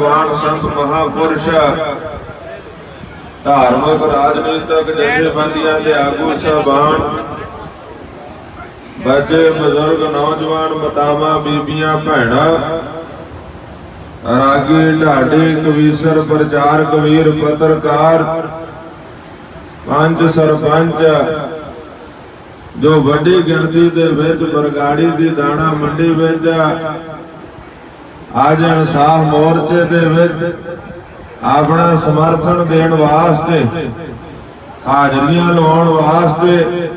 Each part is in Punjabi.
ਸਾਹਿਬਾਨ ਸੰਤ ਮਹਾਪੁਰਸ਼, ਧਾਰਮਿਕ ਰਾਜਨੀਤਿਕ ਜਥੇਬੰਦੀਆਂ ਦੇ ਆਗੂ ਸਾਹਿਬਾਨ, ਬੱਚੇ, ਬਜ਼ੁਰਗ, ਨੌਜਵਾਨ, ਮਾਤਾਵਾਂ, ਬੀਬੀਆਂ, ਭੈਣਾਂ, ਰਾਗੀ, ਢਾਡੀ, ਕਵੀਸ਼ਰ ਪ੍ਰਚਾਰਕ ਵੀਰ ਪੱਤਰਕਾਰ, ਪੰਜ ਸਰਪੰਚ, ਜੋ ਵੱਡੀ ਗਿਣਤੀ ਦੇ ਵਿੱਚ ਬਰਗਾੜੀ ਦੀ ਦਾਣਾ ਮੰਡੀ ਵਿੱਚ ਅੱਜ ਇਨਸਾਫ ਮੋਰਚੇ ਦੇ ਵਿੱਚ ਆਪਣਾ ਸਮਰਥਨ ਦੇਣ ਵਾਸਤੇ, ਹਾਜ਼ਰੀਆਂ ਲਵਾਉਣ ਵਾਸਤੇ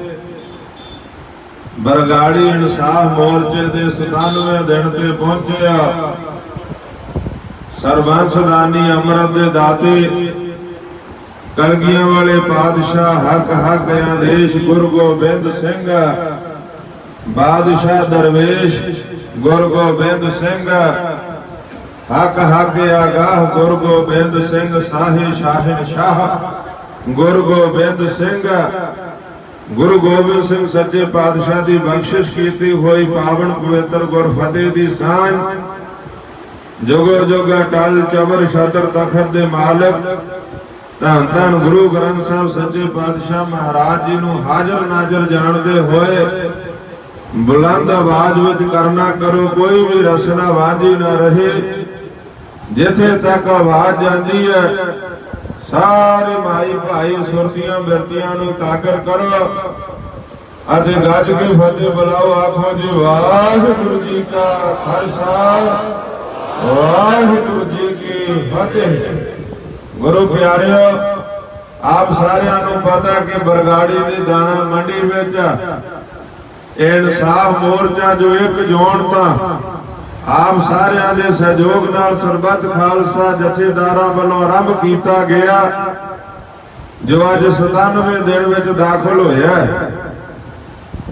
ਬਰਗਾੜੀ ਇਨਸਾਫ ਮੋਰਚੇ ਦੇ 97 ਦਿਨ ਤੇ ਪਹੁੰਚਿਆ। ਸਰਬੰਸ ਦਾਨੀ ਅੰਮ੍ਰਿਤ ਦੇ ਦਾਤੇ, ਕਲਗੀਆਂ ਵਾਲੇ ਪਾਤਸ਼ਾਹ ਹੱਕ ਹੱਕ ਆਦੇਸ਼ ਗੁਰੂ ਗੋਬਿੰਦ ਸਿੰਘ, ਬਾਦਸ਼ਾਹ ਦਰਵੇਸ਼ ਗੁਰੂ ਗੋਬਿੰਦ ਸਿੰਘ ਹੱਕ ਹੱਕ ਆਗਾਹ ਗੁਰੂ ਗੋਬਿੰਦ ਸਿੰਘ ਸਾਹੇ ਸ਼ਾਹਿਨ ਸ਼ਾਹ। ਗੁਰੂ ਗੋਬਿੰਦ ਸਿੰਘ, ਗੁਰੂ ਗੋਬਿੰਦ ਸਿੰਘ ਸੱਚੇ ਪਾਤਸ਼ਾਹ ਦੀ ਬਖਸ਼ਿਸ਼ ਕੀਤੀ, ਹੋਈ ਪਾਵਨ ਪਵਿੱਤਰ ਗੁਰਫਤਿਹ ਦੀ ਸਾਂਝ। ਜੁਗੋ ਜੁਗ ਟਲ ਚਬਰ ਛਤਰ ਤਖਤ ਦੇ ਮਾਲਕ। ਧੰਨ ਧੰਨ ਗੁਰੂ ਗ੍ਰੰਥ ਸਾਹਿਬ ਸੱਚੇ ਪਾਤਸ਼ਾਹ ਮਹਾਰਾਜ ਜੀ ਨੂੰ ਹਾਜ਼ਰ ਨਾਜ਼ਰ ਜਾਣਦੇ ਹੋਏ। ਬੁਲੰਦ ਆਵਾਜ਼ ਵਿੱਚ ਕਰਨਾ ਕਰੋ, ਕੋਈ ਵੀ ਰਸਨਾ ਵਾਂਝੀ ਨਾ ਰਹੇ। ਜਿੱਥੇ ਤੱਕ ਆਵਾਜ਼ ਜਾਂਦੀ ਹੈ, ਸਾਰੇ ਮਾਈ ਭਾਈ ਸੁਰਤੀਆਂ ਬਿਰਤੀਆਂ ਨੂੰ ਕਾਗਰ ਕਰੋ ਅਤੇ ਗੱਜ ਕੇ ਫਤਿਹ ਬੁਲਾਓ, ਆਖੋ ਜੀ, ਵਾਹਿਗੁਰੂ ਜੀ ਕਾ ਖਾਲਸਾ, ਵਾਹਿਗੁਰੂ ਜੀ ਕੀ ਫਤਿਹ। ਗੁਰੂ ਪਿਆਰਿਓ, ਆਪ ਸਾਰਿਆਂ ਨੂੰ ਪਤਾ ਕਿ ਬਰਗਾੜੀ ਦੀ ਦਾਣਾ ਮੰਡੀ ਵਿੱਚ ਇਨਸਾਫ ਮੋਰਚਾ ਜੋ ਇੱਕ ਜੋਣ ਤਾਂ ਆਪ ਸਾਰਿਆਂ ਦੇ ਸਹਿਯੋਗ ਨਾਲ ਸਰਬੱਤ ਖਾਲਸਾ ਜਥੇਦਾਰਾਂ ਵੱਲੋਂ ਆਰੰਭ ਕੀਤਾ ਗਿਆ, ਜੋ ਅੱਜ 97 ਦਿਨ ਵਿੱਚ ਦਾਖਲ ਹੋਇਆ ਹੈ।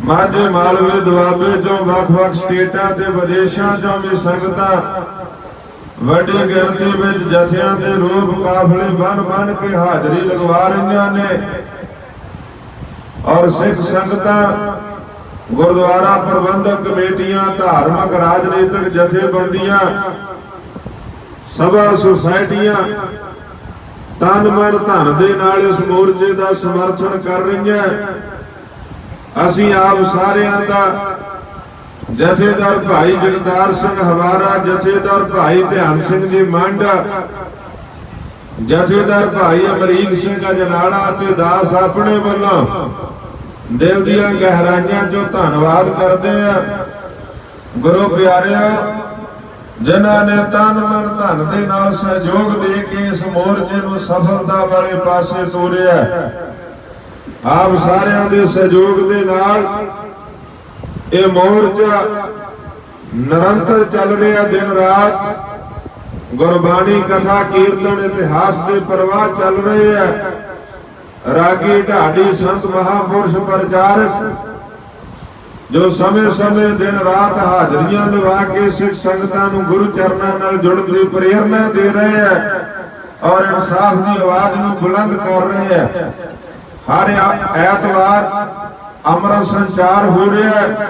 ਮਾਝੇ, ਮਾਲਵੇ, ਦੁਆਬੇ ਚੋਂ ਵੱਖ-ਵੱਖ ਸਟੇਟਾਂ ਤੇ ਵਿਦੇਸ਼ਾਂ ਚੋਂ ਵੀ ਸੰਗਤਾਂ ਵੱਡੀ ਗਿਣਤੀ ਵਿੱਚ ਜਥਿਆਂ ਦੇ ਰੂਪ ਕਾਫਲੇ ਬਨ ਬਨ ਕੇ ਹਾਜ਼ਰੀ ਲਗਵਾ ਰਹੀਆਂ ਨੇ ਔਰ ਸਿੱਖ ਸੰਗਤਾਂ ਗੁਰਦੁਆਰਾ ਪ੍ਰਬੰਧਕ ਕਮੇਟੀਆਂ, ਧਾਰਮਿਕ ਰਾਜਨੀਤਿਕ ਜਥੇਬੰਦੀਆਂ, ਸਭਾ ਸੁਸਾਇਟੀਆਂ ਤਨ ਮਨ ਧਨ ਦੇ ਨਾਲ ਇਸ ਮੋਰਚੇ ਦਾ ਸਮਰਥਨ ਕਰ ਰਹੀਆਂ। ਅਸੀਂ ਆਪ ਸਾਰਿਆਂ ਦਾ ਜਥੇਦਾਰ ਭਾਈ ਜਗਤਾਰ ਸਿੰਘ ਹਵਾਰਾ, ਜਥੇਦਾਰ ਭਾਈ ਧਿਆਨ ਸਿੰਘ ਜੀ ਮੰਡ, ਜਥੇਦਾਰ ਭਾਈ ਅਮਰੀਕ ਸਿੰਘ ਅਜਨਾਲਾ ਤੇ ਦਾਸ ਆਪਣੇ ਵੱਲੋਂ ਦਿਲ ਦੀਆਂ ਗਹਿਰਾਈਆਂ ਚੋਂ ਧੰਨਵਾਦ ਕਰਦੇ ਆ। ਗੁਰੂ ਪਿਆਰਿਓ, ਜਿਨ੍ਹਾਂ ਨੇ ਤਨ ਮਨ ਧਨ ਦੇ ਨਾਲ ਸਹਿਯੋਗ ਦੇ ਕੇ ਇਸ ਮੋਰਚੇ ਨੂੰ ਸਫਲਤਾ ਵਾਲੇ ਪਾਸੇ ਤੋਰਿਆ ਆਪ ਸਾਰਿਆਂ ਦੇ ਸਹਿਯੋਗ ਦੇ ਨਾਲ ਇਹ ਮੋਰਚਾ ਨਿਰੰਤਰ ਚੱਲ ਰਿਹਾ ਦਿਨ ਰਾਤ। ਗੁਰਬਾਣੀ ਕਥਾ, ਕੀਰਤਨ, ਇਤਿਹਾਸ ਦੇ ਪ੍ਰਵਾਹ ਚੱਲ ਰਹੇ ਆ। ਰਾਗੀ ਢਾਡੀ ਸੰਤ ਮਹਾਪੁਰਸ਼ ਪ੍ਰਚਾਰਕ ਜੋ ਸਮੇਂ-ਸਮੇਂ ਦਿਨ ਰਾਤ ਹਾਜ਼ਰੀਆਂ ਲਵਾ ਕੇ ਸਿੱਖ ਸੰਗਤਾਂ ਨੂੰ ਗੁਰੂ ਚਰਨਾਂ ਨਾਲ ਜੁੜਨ ਦੀ ਪ੍ਰੇਰਣਾ ਦੇ ਰਹੇ ਆ ਔਰ ਇਨਸਾਫ ਦੀ ਆਵਾਜ਼ ਨੂੰ ਬੁਲੰਦ ਕਰ ਰਹੇ ਆ ਹਰ ਐਤਵਾਰ ਅਮਰ ਸੰਚਾਰ ਹੋ ਰਿਹਾ ਹੈ।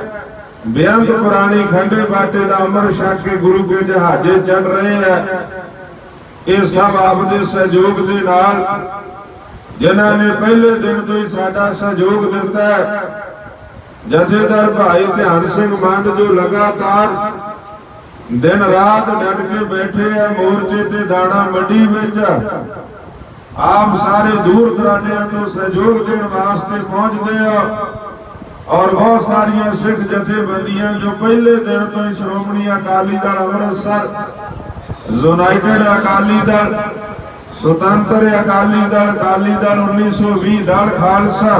ਬੇਅੰਤ ਪੁਰਾਣੀ ਖੰਡੇ ਬਾਟੇ ਦਾ ਅਮਰ ਛਕ ਕੇ ਗੁਰੂ ਕੇ ਜਹਾਜ਼ੇ ਚੜ ਰਹੇ ਹੈ। ਇਹ ਸਭ ਆਪ ਦੇ ਸਹਿਯੋਗ ਦੇ ਨਾਲ ਜਿਨ੍ਹਾਂ ਨੇ ਪਹਿਲੇ ਦਿਨ ਤੋਂ ਹੀ ਸਾਡਾ ਸਹਿਯੋਗ ਦਿੱਤਾ ਹੈ। ਜਥੇਦਾਰ ਭਾਈ ਧਿਆਨ ਸਿੰਘ ਮੰਡ ਜੋ ਲਗਾਤਾਰ ਦਿਨ ਰਾਤ ਡਟ ਕੇ ਬੈਠੇ ਆ ਮੋਰਚੇ ਤੇ ਦਾਣਾ ਮੰਡੀ ਵਿੱਚ, ਆਪ ਸਾਰੇ ਦੂਰ ਦਰਾਡਿਆਂ ਤੋਂ ਸਹਿਯੋਗ ਦੇਣ ਵਾਸਤੇ ਪਹੁੰਚਦੇ ਆ। ਔਰ ਬਹੁਤ ਸਾਰੀਆਂ ਸਿੱਖ ਜਥੇਬੰਦੀਆਂ ਜੋ ਪਹਿਲੇ ਦਿਨ ਤੋਂ ਹੀ ਸ਼੍ਰੋਮਣੀ ਅਕਾਲੀ ਦਲ ਅੰਮ੍ਰਿਤਸਰ, ਯੂਨਾਈਟਿਡ ਅਕਾਲੀ ਦਲ ਸੁਤੰਤਰ ਅਕਾਲੀ ਦਲ ਅਕਾਲੀ ਦਲ 1920 ਦਲ ਖਾਲਸਾ।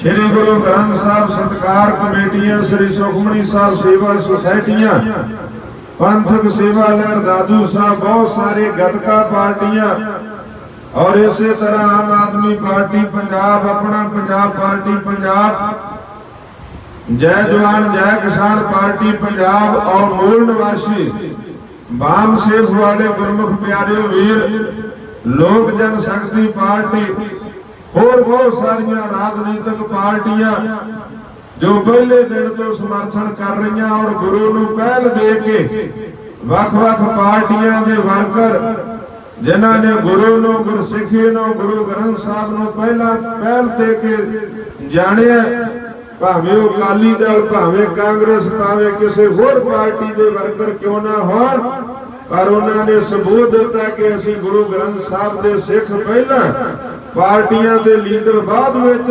ਸ੍ਰੀ ਗੁਰੂ ਗ੍ਰੰਥ ਸਾਹਿਬ ਸਤਕਾਰ ਕਮੇਟੀਆਂ, ਸ੍ਰੀ ਸੁਖਮਣੀ ਸਾਹਿਬ ਸੇਵਾ ਸੁਸਾਇਟੀਆਂ, ਪੰਥਕ ਸੇਵਾ ਲਹਿਰ ਦਾਦੂ ਸਾਹਿਬ, ਬਹੁਤ ਸਾਰੇ ਗਤਕਾ ਪਾਰਟੀਆਂ ਔਰ ਇਸੇ ਤਰ੍ਹਾਂ ਆਮ ਆਦਮੀ ਪਾਰਟੀ, ਪੰਜਾਬ, ਆਪਣਾ ਪੰਜਾਬ ਪਾਰਟੀ, ਪੰਜਾਬ, ਜੈ ਜਵਾਨ, ਜੈ ਕਿਸਾਨ ਪਾਰਟੀ, ਪੰਜਾਬ ਔਰ ਮੂਲ ਨਿਵਾਸੀ ਬਾਮ ਸੇਖ ਵਾਲੇ ਗੁਰਮੁਖ ਪਿਆਰਿਓ ਵੀਰ, ਲੋਕ ਜਨ ਸ਼ਕਤੀ ਪਾਰਟੀ, ਹੋਰ ਬਹੁਤ ਸਾਰੀਆਂ ਰਾਜਨੀਤਿਕ ਪਾਰਟੀਆਂ ਜੋ ਪਹਿਲੇ ਦਿਨ ਤੋਂ ਸਮਰਥਨ ਕਰ ਰਹੀਆਂ ਔਰ ਗੁਰੂ ਨੂੰ ਪਹਿਲ ਦੇ ਕੇ ਵੱਖ-ਵੱਖ ਪਾਰਟੀਆਂ ਦੇ ਵਰਕਰ, ਜਿਨ੍ਹਾਂ ਨੇ ਗੁਰੂ ਨੂੰ, ਗੁਰਸਿੱਖੀ ਨੂੰ, ਗੁਰੂ ਗ੍ਰੰਥ ਸਾਹਿਬ ਨੂੰ ਪਹਿਲਾਂ ਪਹਿਲ ਦੇ ਕੇ ਜਾਣਿਆ। ਭਾਵੇਂ ਉਹ ਅਕਾਲੀ ਦਲ, ਭਾਵੇਂ ਕਾਂਗਰਸ, ਭਾਵੇਂ ਕਿਸੇ ਹੋਰ ਪਾਰਟੀ ਦੇ ਵਰਕਰ ਕਿਉਂ ਨਾ ਹੋਣ, ਪਰ ਉਹਨਾਂ ਨੇ ਸਬੂਤ ਦਿੱਤਾ ਕਿ ਅਸੀਂ ਗੁਰੂ ਗ੍ਰੰਥ ਸਾਹਿਬ ਦੇ ਸਿੱਖ ਪਹਿਲਾਂ ਪਾਰਟੀਆਂ ਦੇ ਲੀਡਰ ਬਾਅਦ ਵਿੱਚ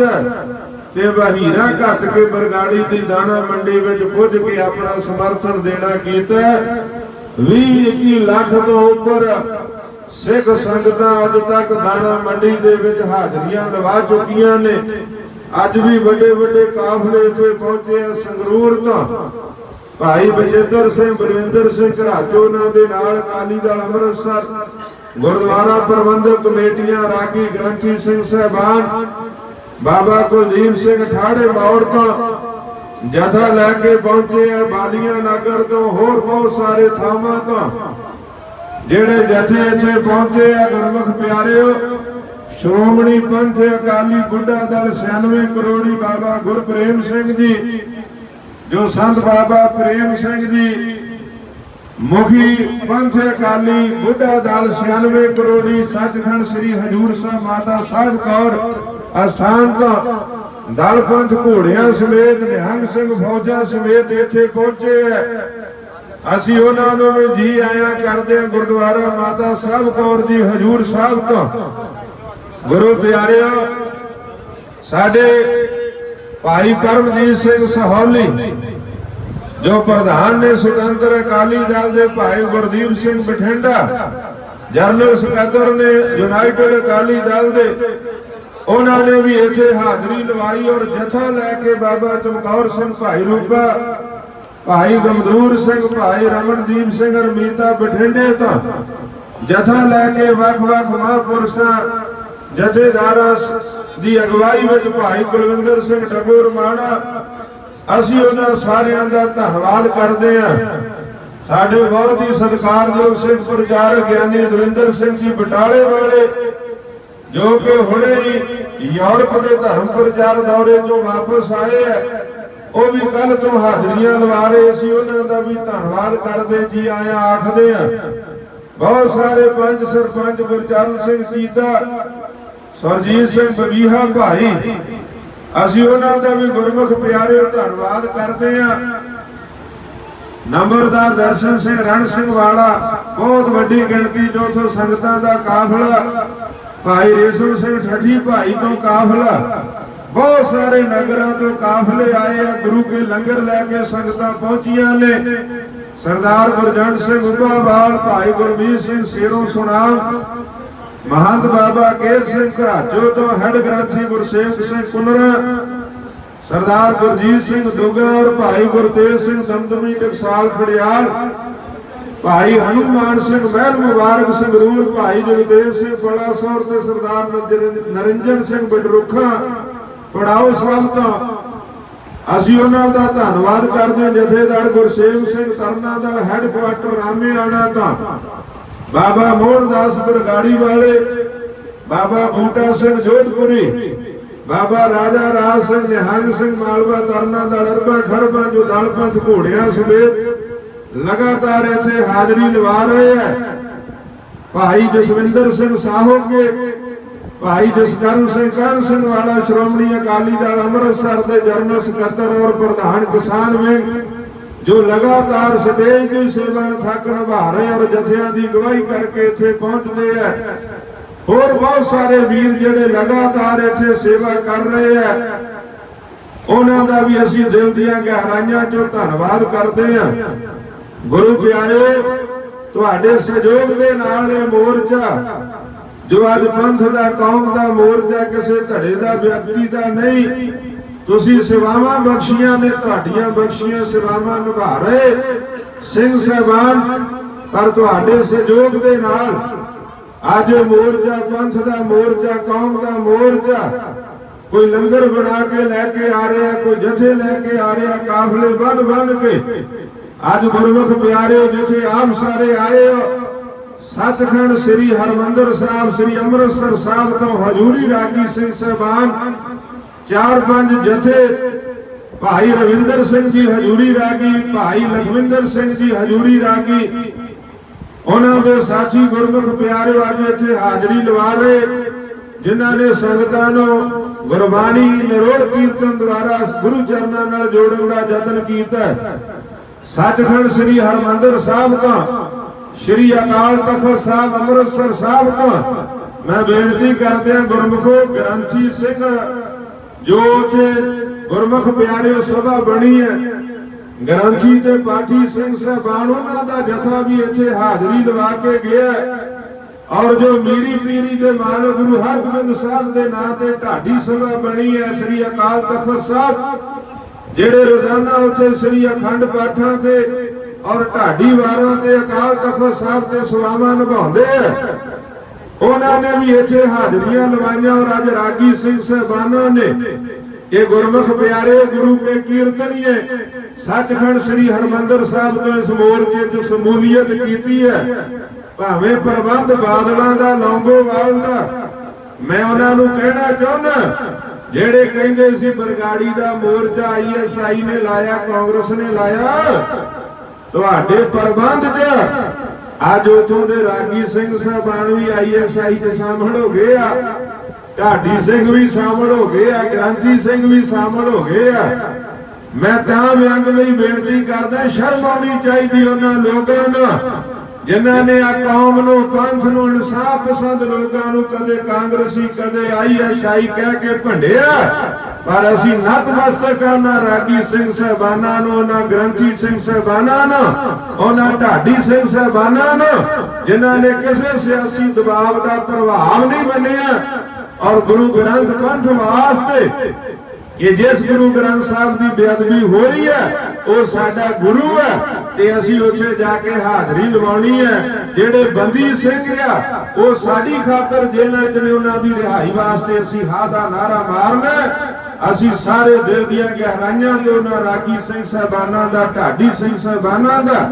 ਤੇ ਵਹੀਰਾ ਘੱਟ ਕੇ ਬਰਗਾੜੀ ਦੀ ਦਾਣਾ ਮੰਡੀ ਵਿੱਚ ਪੁੱਜ ਕੇ ਆਪਣਾ ਸਮਰਥਨ ਦੇਣਾ ਕੀਤਾ। 20 21 ਲੱਖ ਤੋਂ ਉੱਪਰ ਸਿੱਖ ਸੰਗਤਾਂ ਅੱਜ ਤੱਕ ਦਾਣਾ ਮੰਡੀ ਦੇ ਵਿੱਚ ਹਾਜ਼ਰੀਆਂ ਲਵਾ ਚੁੱਕੀਆਂ ਨੇ। ਅੱਜ ਵੀ ਵੱਡੇ ਵੱਡੇ ਕਾਫਲੇ ਇੱਥੇ ਪਹੁੰਚੇ ਆ ਸੰਗਰੂਰ ਤੋਂ। ਭਾਈ ਬਜਿੰਦਰ ਸਿੰਘ, ਬਲਵਿੰਦਰ ਸਿੰਘ ਘਰਾਚੋ ਨਾਲ ਦੇ ਨਾਲ ਅਕਾਲੀ ਦਲ ਅੰਮ੍ਰਿਤਸਰ, ਗੁਰਦੁਆਰਾ ਪ੍ਰਬੰਧਕ ਕਮੇਟੀਆਂ ਰਾਗੀ ਗ੍ਰੰਥੀ ਸਿੰਘ ਸਹਿਬਾਨ, ਬਾਬਾ ਕੁਲਦੀਪ ਸਿੰਘ ਠਾੜੇ ਮੌੜ ਤੋਂ ਜਥਾ ਲੈ ਕੇ ਪਹੁੰਚੇ ਆ ਬਾਲੀਆਂ ਨਗਰ ਤੋਂ, ਹੋਰ ਬਹੁਤ ਸਾਰੇ ਥਾਵਾਂ ਤੋਂ। ਜਿਹੜੇ ਜਥੇ ਇੱਥੇ ਪਹੁੰਚੇ ਆ ਗੁਰਮੁਖ ਪਿਆਰਿਓ ਸ਼੍ਰੋਮਣੀ ਪੰਥ ਅਕਾਲੀ ਬੁੱਢਾ ਦਲ 96 ਕਰੋੜੀ ਬਾਬਾ ਗੁਰਪ੍ਰੇਮ ਸਿੰਘ ਜੀ, ਜੋ ਸੰਤ ਬਾਬਾ ਪ੍ਰੇਮ ਸਿੰਘ ਜੀ, ਮੁਖੀ ਪੰਥ ਅਕਾਲੀ ਬੁੱਢਾ ਦਲ 96 ਕਰੋੜੀ ਸੱਚਖੰਡ ਸ੍ਰੀ ਹਜੂਰ ਸਾਹਿਬ ਮਾਤਾ ਸਾਹਿਬ ਕੌਰ, ਅਸਥਾਨ ਤੋਂ ਦਲ ਪੰਥ ਘੋੜਿਆਂ ਸਮੇਤ, ਨਿਹੰਗ ਸਿੰਘ ਫੌਜਾਂ ਸਮੇਤ ਇੱਥੇ ਪਹੁੰਚੇ ਹੈ। ਅਸੀਂ ਉਹਨਾਂ ਨੂੰ ਜੀ ਆਇਆਂ ਕਰਦੇ ਹਾਂ ਗੁਰਦੁਆਰਾ ਮਾਤਾ ਸਾਹਿਬ ਕੌਰ ਜੀ ਹਜੂਰ ਸਾਹਿਬ ਤੋਂ। ਗੁਰੂ ਪਿਆਰਿਓ, ਸਾਡੇ ਭਾਈ ਕਰਮਜੀਤ ਸਿੰਘ ਸਹੌਲੀ, ਜੋ ਪ੍ਰਧਾਨ ਨੇ ਸੁਤੰਤਰ ਅਕਾਲੀ ਦਲ ਦੇ ਭਾਈ ਗੁਰਦੀਪ ਸਿੰਘ ਬਠਿੰਡਾ, ਜਨਰਲ ਸਕੱਤਰ ਨੇ ਯੂਨਾਈਟਿਡ ਅਕਾਲੀ ਦਲ ਦੇ, ਉਹਨਾਂ ਨੇ ਵੀ ਇੱਥੇ ਹਾਜ਼ਰੀ ਲਵਾਈ ਔਰ ਜਥਾ ਲੈ ਕੇ ਬਾਬਾ ਚਮਕੌਰ ਸਿੰਘ ਭਾਈ ਰੂਪਾ, ਭਾਈ ਗਮਦੂਰ ਸਿੰਘ, ਭਾਈ ਰਮਨਦੀਪ ਸਿੰਘ ਅਰਮੀਤਾ ਬਠਿੰਡੇ ਤੋਂ ਜਥਾ ਲੈ ਕੇ ਵੱਖ-ਵੱਖ ਮਹਾਂਪੁਰਸ਼ਾਂ ਜਥੇਦਾਰਾਂ ਦੀ ਅਗਵਾਈ ਵਿੱਚ ਭਾਈ ਕੁਲਵਿੰਦਰ ਸਿੰਘ ਡੱਬੂ ਰਮਾਣਾ ਅਸੀਂ ਉਹਨਾਂ ਸਾਰਿਆਂ ਦਾ ਧੰਨਵਾਦ ਕਰਦੇ ਹਾਂ। ਸਾਡੇ ਬਹੁਤ ਹੀ ਸਤਿਕਾਰਯੋਗ ਸਿੱਖ ਪ੍ਰਚਾਰਕ ਗਿਆਨੀ ਦਵਿੰਦਰ ਸਿੰਘ ਜੀ ਬਟਾਲੇ ਵਾਲੇ, ਜੋ ਕਿ ਹੁਣੇ ਹੀ ਯੂਰਪ ਦੇ ਧਰਮ ਪ੍ਰਚਾਰ ਦੌਰੇ ਤੋਂ ਵਾਪਸ ਆਏ ਹੈ। ਉਹ ਵੀ ਕੱਲ ਤੋਂ ਹਾਜ਼ਰੀਆਂ ਲਵਾ ਰਹੇ ਸੀ, ਉਹਨਾਂ ਦਾ ਵੀ ਧੰਨਵਾਦ ਕਰਦੇ ਜੀ, ਆਇਆ ਆਖਦੇ ਆ ਬਹੁਤ ਸਾਰੇ ਪੰਜ ਸਰਪੰਚ ਗੁਰਚਰਨ ਸਿੰਘ ਸੀਤਾ ਸਰਜੀਤ ਸਿੰਘ ਬਬੀਹਾ ਭਾਈ, ਅਸੀਂ ਉਹਨਾਂ ਦਾ ਵੀ ਗੁਰਮੁਖ ਪਿਆਰਿਓ ਧੰਨਵਾਦ ਕਰਦੇ ਆ ਨੰਬਰਦਾਰ ਦਰਸ਼ਨ ਸਿੰਘ ਰਣ ਸਿੰਘ ਵਾਲਾ, ਬਹੁਤ ਵੱਡੀ ਗਿਣਤੀ ਜੋ ਉਥੋਂ ਸੰਗਤਾਂ ਦਾ ਕਾਫਲਾ। ਭਾਈ ਰੇਸ਼ਮ ਸਿੰਘ ਠੱਠੀ ਭਾਈ ਤੋਂ ਕਾਫਲਾ। ਬਹੁਤ ਸਾਰੇ ਨਗਰਾਂ ਤੋਂ ਕਾਫਲੇ ਆਏ ਆ, ਗੁਰੂ ਕੇ ਲੰਗਰ ਲੈ ਕੇ ਸੰਗਤਾਂ ਪਹੁੰਚੀਆਂ ਨੇ। ਸਰਦਾਰ ਗੁਰਜੰਟ ਸਿੰਘ ਉਬਾਵਾਲ ਭਾਈ ਗੁਰਮੀਤ ਸਿੰਘ ਸੇਰੋਂ ਸੁਨਾਮ ਮਹੰਤ ਬਾਬਾ ਕੇਰ ਸਿੰਘ ਘਰਾਚੋ ਤੋਂ ਹੈਡ ਗ੍ਰੰਥੀ ਗੁਰਸੇਵਕ ਸਿੰਘ ਕੁਨਰਾ, ਸਰਦਾਰ ਗੁਰਜੀਤ ਸਿੰਘ ਦੁੱਗਾ ਔਰ ਭਾਈ ਗੁਰਤੇਜ ਸਿੰਘ ਦਮਦਮੀ, ਟਕਸਾਲ ਖੜਿਆਲ, ਭਾਈ ਹਨੂਮਾਨ ਸਿੰਘ ਮਹਿਲ ਮੁਬਾਰਕ ਸਿੰਘ ਰੂਲ, ਭਾਈ ਜਗਦੇਵ ਸਿੰਘ ਬਲਾਸੌਰ ਤੇ ਸਰਦਾਰ ਨਰਿੰਜਨ ਸਿੰਘ ਬਡਰੁਖਾ, ਪੜਾਓ ਸਾਹਿਬ ਤੋਂ ਅਸੀਂ ਉਹਨਾਂ ਦਾ ਧੰਨਵਾਦ ਕਰਦੇ ਹਾਂ, ਜਥੇਦਾਰ ਗੁਰਸੇਵ ਸਿੰਘ ਤਰਨਾ ਦਾ ਹੈੱਡਕੁਆਟਰ ਰਾਮੇਆਣਾ ਤੋਂ। ਬਾਬਾ ਮੋਹਨਦਾਸ ਬਰਗਾੜੀ ਵਾਲੇ, ਬਾਬਾ ਬੂਟਾ ਸਿੰਘ ਜੋਧਪੁਰੀ, ਬਾਬਾ ਰਾਜਾ ਰਾਜ ਸਿੰਘ ਨਿਹੰਗ ਸਿੰਘ ਮਾਲਵਾ ਤਰਨਾ ਦਾ ਅਰਬਾ ਖਰਬਾ ਜੋ ਦਲ ਪੰਥ ਘੋੜਿਆਂ ਸਮੇਤ ਲਗਾਤਾਰ ਇੱਥੇ ਹਾਜ਼ਰੀ ਲਵਾ ਰਹੇ ਹੈ। ਭਾਈ ਜਸਵਿੰਦਰ ਸਿੰਘ ਸਾਹੋਕੇ, ਭਾਈ ਜਸਕਰਨ ਸਿੰਘ ਕਰਨ ਸਿੰਘ ਵਾਲਾ ਸ਼੍ਰੋਮਣੀ ਅਕਾਲੀ ਦਲ ਅੰਮ੍ਰਿਤਸਰ ਦੇ ਜਨਰਲ ਸਕੱਤਰ ਔਰ ਪ੍ਰਧਾਨ ਕਿਸਾਨ ਵਿੰਗ ਜੋ ਲਗਾਤਾਰ ਸਟੇਜ ਦੀ ਸੇਵਾ ਥੱਕ ਨਿਭਾ ਔਰ ਜਥਿਆਂ ਦੀ ਗਵਾਹੀ ਕਰਕੇ ਇੱਥੇ ਪਹੁੰਚਦੇ ਆ। ਹੋਰ ਬਹੁਤ ਸਾਰੇ ਵੀਰ ਜਿਹੜੇ ਲਗਾਤਾਰ ਇੱਥੇ ਸੇਵਾ ਕਰ ਰਹੇ ਆ। ਉਹਨਾਂ ਦਾ ਵੀ ਅਸੀਂ ਦਿਲ ਦੀਆਂ ਗਹਿਰਾਈਆਂ ਚੋਂ ਧੰਨਵਾਦ ਕਰਦੇ ਆ। ਗੁਰੂ ਪਿਆਰੇ, ਤੁਹਾਡੇ ਸਹਿਯੋਗ ਦੇ ਨਾਲ ਇਹ ਮੋਰਚਾ, ਜੋ ਅੱਜ ਪੰਥ ਦਾ, ਕੌਮ ਦਾ ਮੋਰਚਾ, ਕਿਸੇ ਧੜੇ ਦਾ, ਵਿਅਕਤੀ ਦਾ ਨਹੀਂ ਤੁਸੀਂ ਸੇਵਾਵਾਂ ਬਖਸ਼ੀਆਂ ਨੇ, ਤੁਹਾਡੀਆਂ ਬਖਸ਼ੀਆਂ ਸੇਵਾਵਾਂ ਨਿਭਾ ਰਹੇ ਸਿੰਘ ਸਹਿਬਾਨ, ਪਰ ਤੁਹਾਡੇ ਸਹਿਯੋਗ ਦੇ ਨਾਲ ਅੱਜ ਮੋਰਚਾ ਪੰਥ ਦਾ ਮੋਰਚਾ, ਕੌਮ ਦਾ ਮੋਰਚਾ ਕੋਈ ਲੰਗਰ ਬਣਾ ਕੇ ਲੈ ਕੇ ਆ ਰਿਹਾ, ਕੋਈ ਜਥੇ ਲੈ ਕੇ ਆ ਰਿਹਾ, ਕਾਫਲੇ ਬੰਨ ਬੰਨ ਕੇ। ਅੱਜ ਗੁਰਮੁਖ ਪਿਆਰੇ ਜਿੱਥੇ ਆਪ ਸਾਰੇ ਆਏ ਹੋ, ਸੱਚਖੰਡ ਸ੍ਰੀ ਹਰਮੰਦਰ ਸਾਹਿਬ, ਸ੍ਰੀ ਅੰਮ੍ਰਿਤਸਰ ਸਾਹਿਬ ਤੋਂ ਹਜੂਰੀ ਰਾਗੀ ਸਿੰਘ ਸਹਿਬਾਨ ਚਾਰ ਪੰਜ ਜਥੇ। ਭਾਈ ਰਵਿੰਦਰ ਸਿੰਘ ਜੀ ਹਜੂਰੀ ਰਾਗੀ ਭਾਈ ਲਖਵਿੰਦਰ ਸਿੰਘ ਜੀ ਹਜੂਰੀ ਰਾਗੀ ਉਹਨਾਂ ਦੇ ਸਾਥੀ ਗੁਰਮੁਖ ਪਿਆਰਿਓ, ਅੱਜ ਇੱਥੇ ਹਾਜ਼ਰੀ ਲਵਾ ਰਹੇ ਜਿਨ੍ਹਾਂ ਨੇ ਸੰਗਤਾਂ ਨੂੰ ਗੁਰਬਾਣੀ ਨਿਰੋੜ ਕੀਰਤਨ ਦੁਆਰਾ ਗੁਰੂ ਚਰਨਾਂ ਨਾਲ ਜੋੜਨ ਦਾ ਯਤਨ ਕੀਤਾ ਸੱਚਖੰਡ ਸ੍ਰੀ ਹਰਮੰਦਰ ਸਾਹਿਬ ਤੋਂ, ਸ੍ਰੀ ਅਕਾਲ ਤਖਤ ਸਾਹਿਬ, ਅੰਮ੍ਰਿਤਸਰ ਸਾਹਿਬ ਤੋਂ, ਮੈਂ ਬੇਨਤੀ ਕਰਦਿਆਂ ਗੁਰਮੁਖੋ, ਗ੍ਰੰਥੀ ਸਿੰਘ ਜੋ ਉੱਥੇ ਗੁਰਮੁਖ ਪਿਆਰਿਓ ਸਭਾ ਬਣੀ ਹੈ, ਗ੍ਰੰਥੀ ਤੇ ਪਾਠੀ ਸਿੰਘ ਸਾਹਿਬਾਨ, ਉਹਨਾਂ ਦਾ ਜਥਾ ਵੀ ਇੱਥੇ ਹਾਜ਼ਰੀ ਲਵਾ ਕੇ ਗਿਆ ਔਰ ਜੋ ਮੀਰੀ ਪੀਰੀ ਦੇ ਮਾਲਕ ਗੁਰੂ ਹਰਗੋਬਿੰਦ ਸਾਹਿਬ ਦੇ ਨਾਂ ਤੇ ਢਾਡੀ ਸਭਾ ਬਣੀ ਹੈ, ਸ੍ਰੀ ਅਕਾਲ ਤਖਤ ਸਾਹਿਬ, ਜਿਹੜੇ ਰੋਜ਼ਾਨਾ ਉੱਥੇ ਸ੍ਰੀ ਅਖੰਡ ਪਾਠਾਂ ਤੇ ਔਰ ਢਾਡੀ ਵਾਰਾਂ ਤੇ ਅਕਾਲ ਤਖਤ ਸਾਹਿਬ ਤੇ ਸੇਵਾਵਾਂ ਨਿਭਾਉਂਦੇ ਆ ਉਹਨਾਂ ਨੇ ਵੀ ਇੱਥੇ ਹਾਜ਼ਰੀਆਂ ਲਵਾਈਆਂ ਔਰ ਅੱਜ ਰਾਗੀ ਸਿੰਘ ਸਾਹਿਬਾਨਾਂ ਨੇ। ਇਹ ਗੁਰਮੁਖ ਪਿਆਰੇ ਗੁਰੂ ਕੇ ਕੀਰਤਨੀਏ, ਸੱਚਖੰਡ ਸ੍ਰੀ ਹਰਮੰਦਰ ਸਾਹਿਬ ਤੋਂ ਇਸ ਮੋਰਚੇ 'ਚ ਸਮੂਲੀਅਤ ਕੀਤੀ ਹੈ। ਭਾਵੇਂ ਪ੍ਰਬੰਧ ਬਾਦਲਾਂ ਦਾ, ਲੌਂਗੋਵਾਲ ਦਾ, ਮੈਂ ਉਹਨਾਂ ਨੂੰ ਕਹਿਣਾ ਚਾਹੁੰਦਾ, ਜਿਹੜੇ ਕਹਿੰਦੇ ਸੀ ਬਰਗਾੜੀ ਦਾ ਮੋਰਚਾ ਆਈਐਸਆਈ ਨੇ ਲਾਇਆ, ਕਾਂਗਰਸ ਨੇ ਲਾਇਆ, ਤੁਹਾਡੇ ਪ੍ਰਬੰਧ 'ਚ ਅੱਜ ਉਥੋਂ ਦੇ ਰਾਗੀ ਸਿੰਘ ਸਾਹਿਬਾਨ ਵੀ ਆਈਐਸਆਈ 'ਚ ਸ਼ਾਮਲ ਹੋ ਗਏ ਆ। ਢਾਡੀ ਸਿੰਘ ਵੀ ਸ਼ਾਮਲ ਹੋ ਗਏ ਆ ਗ੍ਰਾਂਚੀ ਸਿੰਘ ਵੀ ਸ਼ਾਮਲ ਹੋ ਗਏ ਆ। ਮੈਂ ਤਾਂ ਵਿਅੰਗ ਲਈ ਬੇਨਤੀ ਕਰਦਾ, ਸ਼ਰਮ ਆਉਣੀ ਚਾਹੀਦੀ ਉਹਨਾਂ ਲੋਕਾਂ ਨੂੰ। ਜਿਨ੍ਹਾਂ ਨੇ ਆ ਕੌਮ ਨੂੰ, ਪੰਥ ਨੂੰ ਇਨਸਾਫ ਪਸੰਦ ਲੋਕਾਂ ਨੂੰ ਕਦੇ ਕਾਂਗਰਸੀ, ਕਦੇ ਆਈਐਸਆਈ ਕਹਿ ਕੇ ਭੰਡਿਆ, ਪਰ ਅਸੀਂ ਨਤਮਸਤਕ ਉਹਨਾਂ ਰਾਗੀ ਸਿੰਘ ਸਾਹਿਬਾਨਾਂ ਨੂੰ, ਉਹਨਾਂ ਗ੍ਰੰਥੀ ਸਿੰਘ ਸਾਹਿਬਾਨਾਂ ਨੂੰ, ਉਹਨਾਂ ਢਾਡੀ ਸਿੰਘ ਸਾਹਿਬਾਨਾਂ ਨੂੰ, ਜਿਨ੍ਹਾਂ ਨੇ ਕਿਸੇ ਸਿਆਸੀ ਦਬਾਅ ਦਾ ਪ੍ਰਭਾਵ ਨਹੀਂ ਮੰਨਿਆ, ਔਰ ਗੁਰੂ ਗ੍ਰੰਥ ਪੰਥ ਵਾਸਤੇ ਕਿ ਜਿਸ ਗੁਰੂ ਗ੍ਰੰਥ ਸਾਹਿਬ ਦੀ ਬੇਅਦਬੀ ਹੋਈ ਹੈ, ਉਹ ਸਾਡਾ ਗੁਰੂ ਹੈ ਤੇ ਅਸੀਂ ਉੱਥੇ ਜਾ ਕੇ ਹਾਜ਼ਰੀ ਲਵਾਉਣੀ ਹੈ। ਜਿਹੜੇ ਬੰਦੀ ਸਿੰਘ ਆ ਉਹ ਸਾਡੀ ਖਾਤਰ ਜੇਲ੍ਹਾਂ 'ਚ ਨੇ ਉਹਨਾਂ ਦੀ ਰਿਹਾਈ ਵਾਸਤੇ ਅਸੀਂ ਹਾਂ ਦਾ ਨਾਰਾ ਮਾਰਨਾ ਅਸੀਂ ਸਾਰੇ ਦਿਲ ਦੀਆਂ ਗਹਿਰਾਈਆਂ ਤੇ ਉਹਨਾਂ ਰਾਗੀ ਸਿੰਘ ਸਾਹਿਬਾਨਾਂ ਦਾ, ਢਾਡੀ ਸਿੰਘ ਸਾਹਿਬਾਨਾਂ ਦਾ,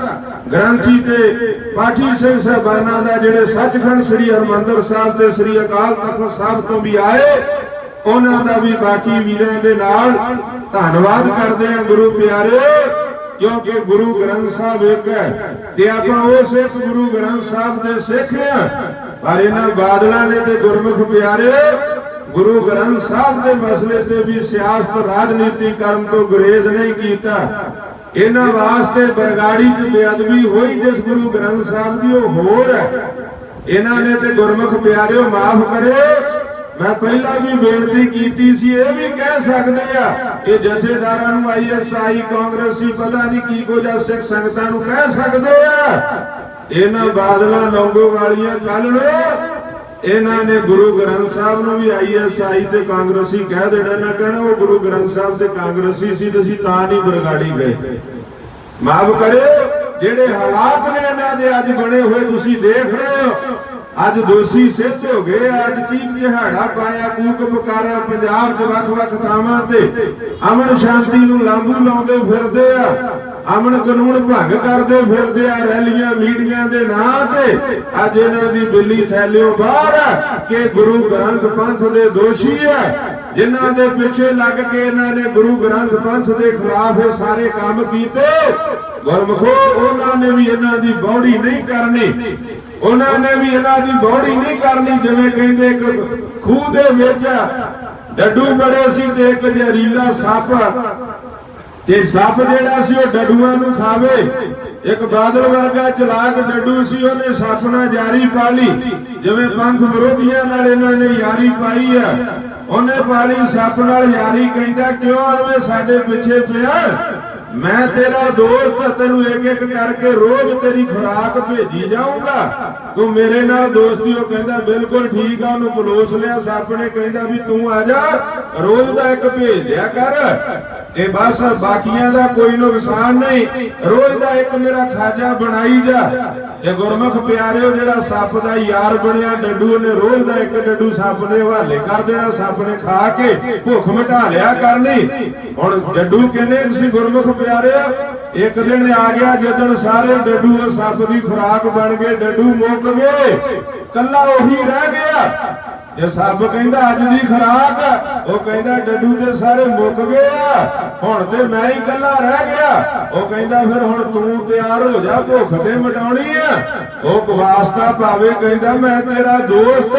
ਗ੍ਰੰਥੀ ਤੇ ਪਾਠੀ ਸਿੰਘ ਸਾਹਿਬਾਨਾਂ ਦਾ, ਜਿਹੜੇ ਸੱਚਖੰਡ ਸ੍ਰੀ ਹਰਮੰਦਰ ਸਾਹਿਬ ਤੇ ਸ੍ਰੀ ਅਕਾਲ ਤਖਤ ਸਾਹਿਬ ਤੋਂ ਵੀ ਆਏ ਉਹਨਾਂ ਦਾ ਵੀ ਬਾਕੀ ਵੀਰਾਂ ਦੇ ਨਾਲ ਧੰਨਵਾਦ ਕਰਦੇ ਆ ਗੁਰੂ ਪਿਆਰੇ, ਕਿਉਂਕਿ ਗੁਰੂ ਗ੍ਰੰਥ ਸਾਹਿਬ ਇੱਕ ਹੈ ਤੇ ਆਪਾਂ ਉਸ ਇੱਕ ਗੁਰੂ ਗ੍ਰੰਥ ਸਾਹਿਬ ਦੇ ਸਿੱਖ ਆ ਪਰ ਇਹਨਾਂ ਬਾਦਲਾਂ ਨੇ ਤੇ ਗੁਰਮੁਖ ਪਿਆਰੇ, ਗੁਰੂ ਗ੍ਰੰਥ ਸਾਹਿਬ ਦੇ ਮਸਲੇ ਤੇ ਵੀ ਸਿਆਸਤ ਰਾਜਨੀਤੀ ਕਰਨ ਤੋਂ ਗੁਰੇਜ਼ ਨਹੀਂ ਕੀਤਾ। ਇਹਨਾਂ ਵਾਸਤੇ ਬਰਗਾੜੀ ਚ ਬੇਅਦਬੀ ਹੋਈ ਜਿਸ ਗੁਰੂ ਗ੍ਰੰਥ ਸਾਹਿਬ ਦੀ, ਉਹ ਹੋਰ ਹੈ। ਇਹਨਾਂ ਨੇ ਤੇ ਗੁਰਮੁਖ ਪਿਆਰਿਓ, ਮਾਫ ਕਰੇ ਮੈਂ ਪਹਿਲਾਂ ਵੀ ਬੇਨਤੀ ਕੀਤੀ ਸੀ, ਇਹ ਵੀ ਕਹਿ ਸਕਦੇ ਆ ਕਿ ਜਥੇਦਾਰਾਂ ਨੂੰ ਆਈਐਸਆਈ ਕਾਂਗਰਸੀ ਪਤਾ ਨਹੀਂ ਕੀ ਕੁਝ ਸਿੱਖ ਸੰਗਤਾਂ ਨੂੰ ਕਹਿ ਸਕਦੇ ਆ। ਇਹਨਾਂ ਬਾਦਲਾਂ ਲੌਂਗੋ ਵਾਲੀਆਂ ਕੱਲ ਨੂੰ, ਇਹਨਾਂ ਨੇ ਗੁਰੂ ਗ੍ਰੰਥ ਸਾਹਿਬ ਨੂੰ ਵੀ ਆਈਐਸਆਈ ਤੇ ਕਾਂਗਰਸੀ ਕਹਿ ਦੇਣਾ ਨਾ ਕਹਿਣਾ, ਉਹ ਗੁਰੂ ਗ੍ਰੰਥ ਸਾਹਿਬ ਤੇ ਕਾਂਗਰਸੀ ਸੀ ਤੇ ਅਸੀਂ ਤਾਂ ਨਹੀਂ ਬਰਗਾੜੀ ਗਏ। ਮਾਫ ਕਰਿਓ, ਜਿਹੜੇ ਹਾਲਾਤ ਨੇ ਇਹਨਾਂ ਦੇ ਅੱਜ ਬਣੇ ਹੋਏ, ਤੁਸੀਂ ਦੇਖ ਰਹੇ ਹੋ। ਅੱਜ ਦੋਸ਼ੀ ਸਿੱਧ ਹੋ ਗਏ ਅੱਜ ਚੀਕ ਦਿਹਾੜਾ ਪਾਇਆ, ਕੂਕ ਬਕਾਰਾ ਪੰਜਾਬ ਦੇ ਵੱਖ-ਵੱਖ ਥਾਵਾਂ ਤੇ। ਅਮਨ ਸ਼ਾਂਤੀ ਨੂੰ ਲਾਂਬੂ ਲਾਉਂਦੇ ਫਿਰਦੇ ਆ। ਅਮਨ ਕਾਨੂੰਨ ਭੰਗ ਕਰਦੇ ਫਿਰਦੇ ਆ ਰੈਲੀਆਂ, ਮੀਟਿੰਗਾਂ ਦੇ ਨਾਂ ਤੇ। ਅੱਜ ਇਹਨਾਂ ਦੀ ਬਿੱਲੀ ਥੈਲਿਓ ਬਾਹਰ ਕਿ ਗੁਰੂ ਗ੍ਰੰਥ ਪੰਥ ਦੇ ਦੋਸ਼ੀ ਆ। ਜਿਨ੍ਹਾਂ ਦੇ ਪਿੱਛੇ ਲੱਗ ਕੇ ਇਹਨਾਂ ਨੇ ਗੁਰੂ ਗ੍ਰੰਥ ਪੰਥ ਦੇ ਖਿਲਾਫ ਇਹ ਸਾਰੇ ਕੰਮ ਕੀਤੇ। ਗੁਰਮਖੋ, ਉਹਨਾਂ ਨੇ ਵੀ ਇਹਨਾਂ ਦੀ ਬੌੜੀ ਨਹੀਂ ਕਰਨੀ। ਉਹਨਾਂ ਨੇ ਵੀ ਇਹਨਾਂ ਦੀ ਬੌੜੀ ਨਹੀਂ ਕਰਨੀ ਜਿਵੇਂ ਕਹਿੰਦੇ ਇੱਕ ਖੂਹ ਦੇ ਵਿੱਚ ਡੱਡੂ ਬੜੇ ਸੀ ਤੇ ਇੱਕ ਜ਼ਹਿਰੀਲਾ ਸੱਪ ਤੇ ਸੱਪ ਜਿਹੜਾ ਸੀ ਉਹ ਡੱਡੂਆਂ ਨੂੰ ਖਾਵੇ। ਇੱਕ ਬਾਦਲ ਵਰਗਾ ਚਲਾਕ ਡੱਡੂ ਸੀ, ਉਹਨੇ ਸੱਪ ਨਾਲ ਯਾਰੀ ਪਾ ਲਈ। ਜਿਵੇਂ ਪੰਥ ਵਿਰੋਧੀਆਂ ਨਾਲ ਇਹਨਾਂ ਨੇ ਯਾਰੀ ਪਾਈ ਆ। ਉਹਨੇ ਪਾਲੀ ਸੱਪ ਨਾਲ ਯਾਰੀ ਕਹਿੰਦਾ, ਕਿਉਂ ਐਵੇਂ ਸਾਡੇ ਪਿੱਛੇ ਪਿਆ? ਮੈਂ ਤੇਰਾ ਦੋਸਤ ਤੈਨੂੰ ਇੱਕ ਇੱਕ ਕਰਕੇ ਰੋਜ਼ ਤੇਰੀ ਖੁਰਾਕ ਭੇਜੀ ਜਾਊਂਗਾ। ਤੂੰ ਮੇਰੇ ਨਾਲ ਦੋਸਤੀ, ਉਹ ਕਹਿੰਦਾ, ਬਿਲਕੁਲ ਠੀਕ ਆ। ਉਹਨੂੰ ਬਲੋਸ ਲਿਆ, ਸੱਪ ਨੇ ਕਹਿੰਦਾ ਵੀ ਤੂੰ ਆ ਜਾ, ਰੋਜ਼ ਦਾ ਇੱਕ ਭੇਜ ਦਿਆ ਕਰ। ਤੇ ਬਸ ਬਾਕੀਆਂ ਦਾ ਕੋਈ ਨੁਕਸਾਨ ਨਹੀਂ। ਰੋਜ਼ ਦਾ ਇੱਕ ਮੇਰਾ ਖਾਜਾ ਬਣਾਈ ਜਾ। ਤੇ ਗੁਰਮੁਖ ਪਿਆਰਿਓ, ਜਿਹੜਾ ਸੱਪ ਦਾ ਯਾਰ ਬਣਿਆ, ਡੱਡੂ ਨੇ ਰੋਜ਼ ਦਾ ਇੱਕ ਡੱਡੂ ਸੱਪ ਦੇ ਹਵਾਲੇ ਕਰ ਦੇਣਾ। ਸੱਪ ਨੇ ਖਾ ਕੇ ਭੁੱਖ ਮਿਟਾ ਲਿਆ ਕਰਨੀ। ਹੁਣ ਡੱਡੂ ਕਿੰਨੇ ਤੁਸੀਂ ਗੁਰਮੁਖ ਪਿਆਰਿਓ? ਇੱਕ ਦਿਨ ਆ ਗਿਆ, ਜਦੋਂ ਸਾਰੇ ਡੱਡੂ ਸੱਪ ਦੀ ਖੁਰਾਕ ਬਣ ਗਏ, ਡੱਡੂ ਮੁੱਕ ਗਏ। ਕੱਲਾ ਉਹੀ ਰਹਿ ਗਿਆ। ਜੇ ਸੱਪ ਕਹਿੰਦਾ ਅੱਜ ਦੀ ਖਰਾਕ, ਉਹ ਕਹਿੰਦਾ ਡੱਡੂ ਤੇ ਸਾਰੇ ਮੁੱਕ ਗਏ ਆ। ਹੁਣ ਤੇ ਮੈਂ ਹੀ ਇਕੱਲਾ ਰਹਿ ਗਿਆ। ਉਹ ਕਹਿੰਦਾ ਫਿਰ ਹੁਣ ਤੂੰ ਤਿਆਰ ਹੋ ਜਾ, ਭੁੱਖ ਤੇ ਮਟਾਉਣੀ ਆ। ਉਹ ਵਾਸਤਾ ਪਾਵੇ, ਕਹਿੰਦਾ ਮੈਂ ਤੇਰਾ ਦੋਸਤ,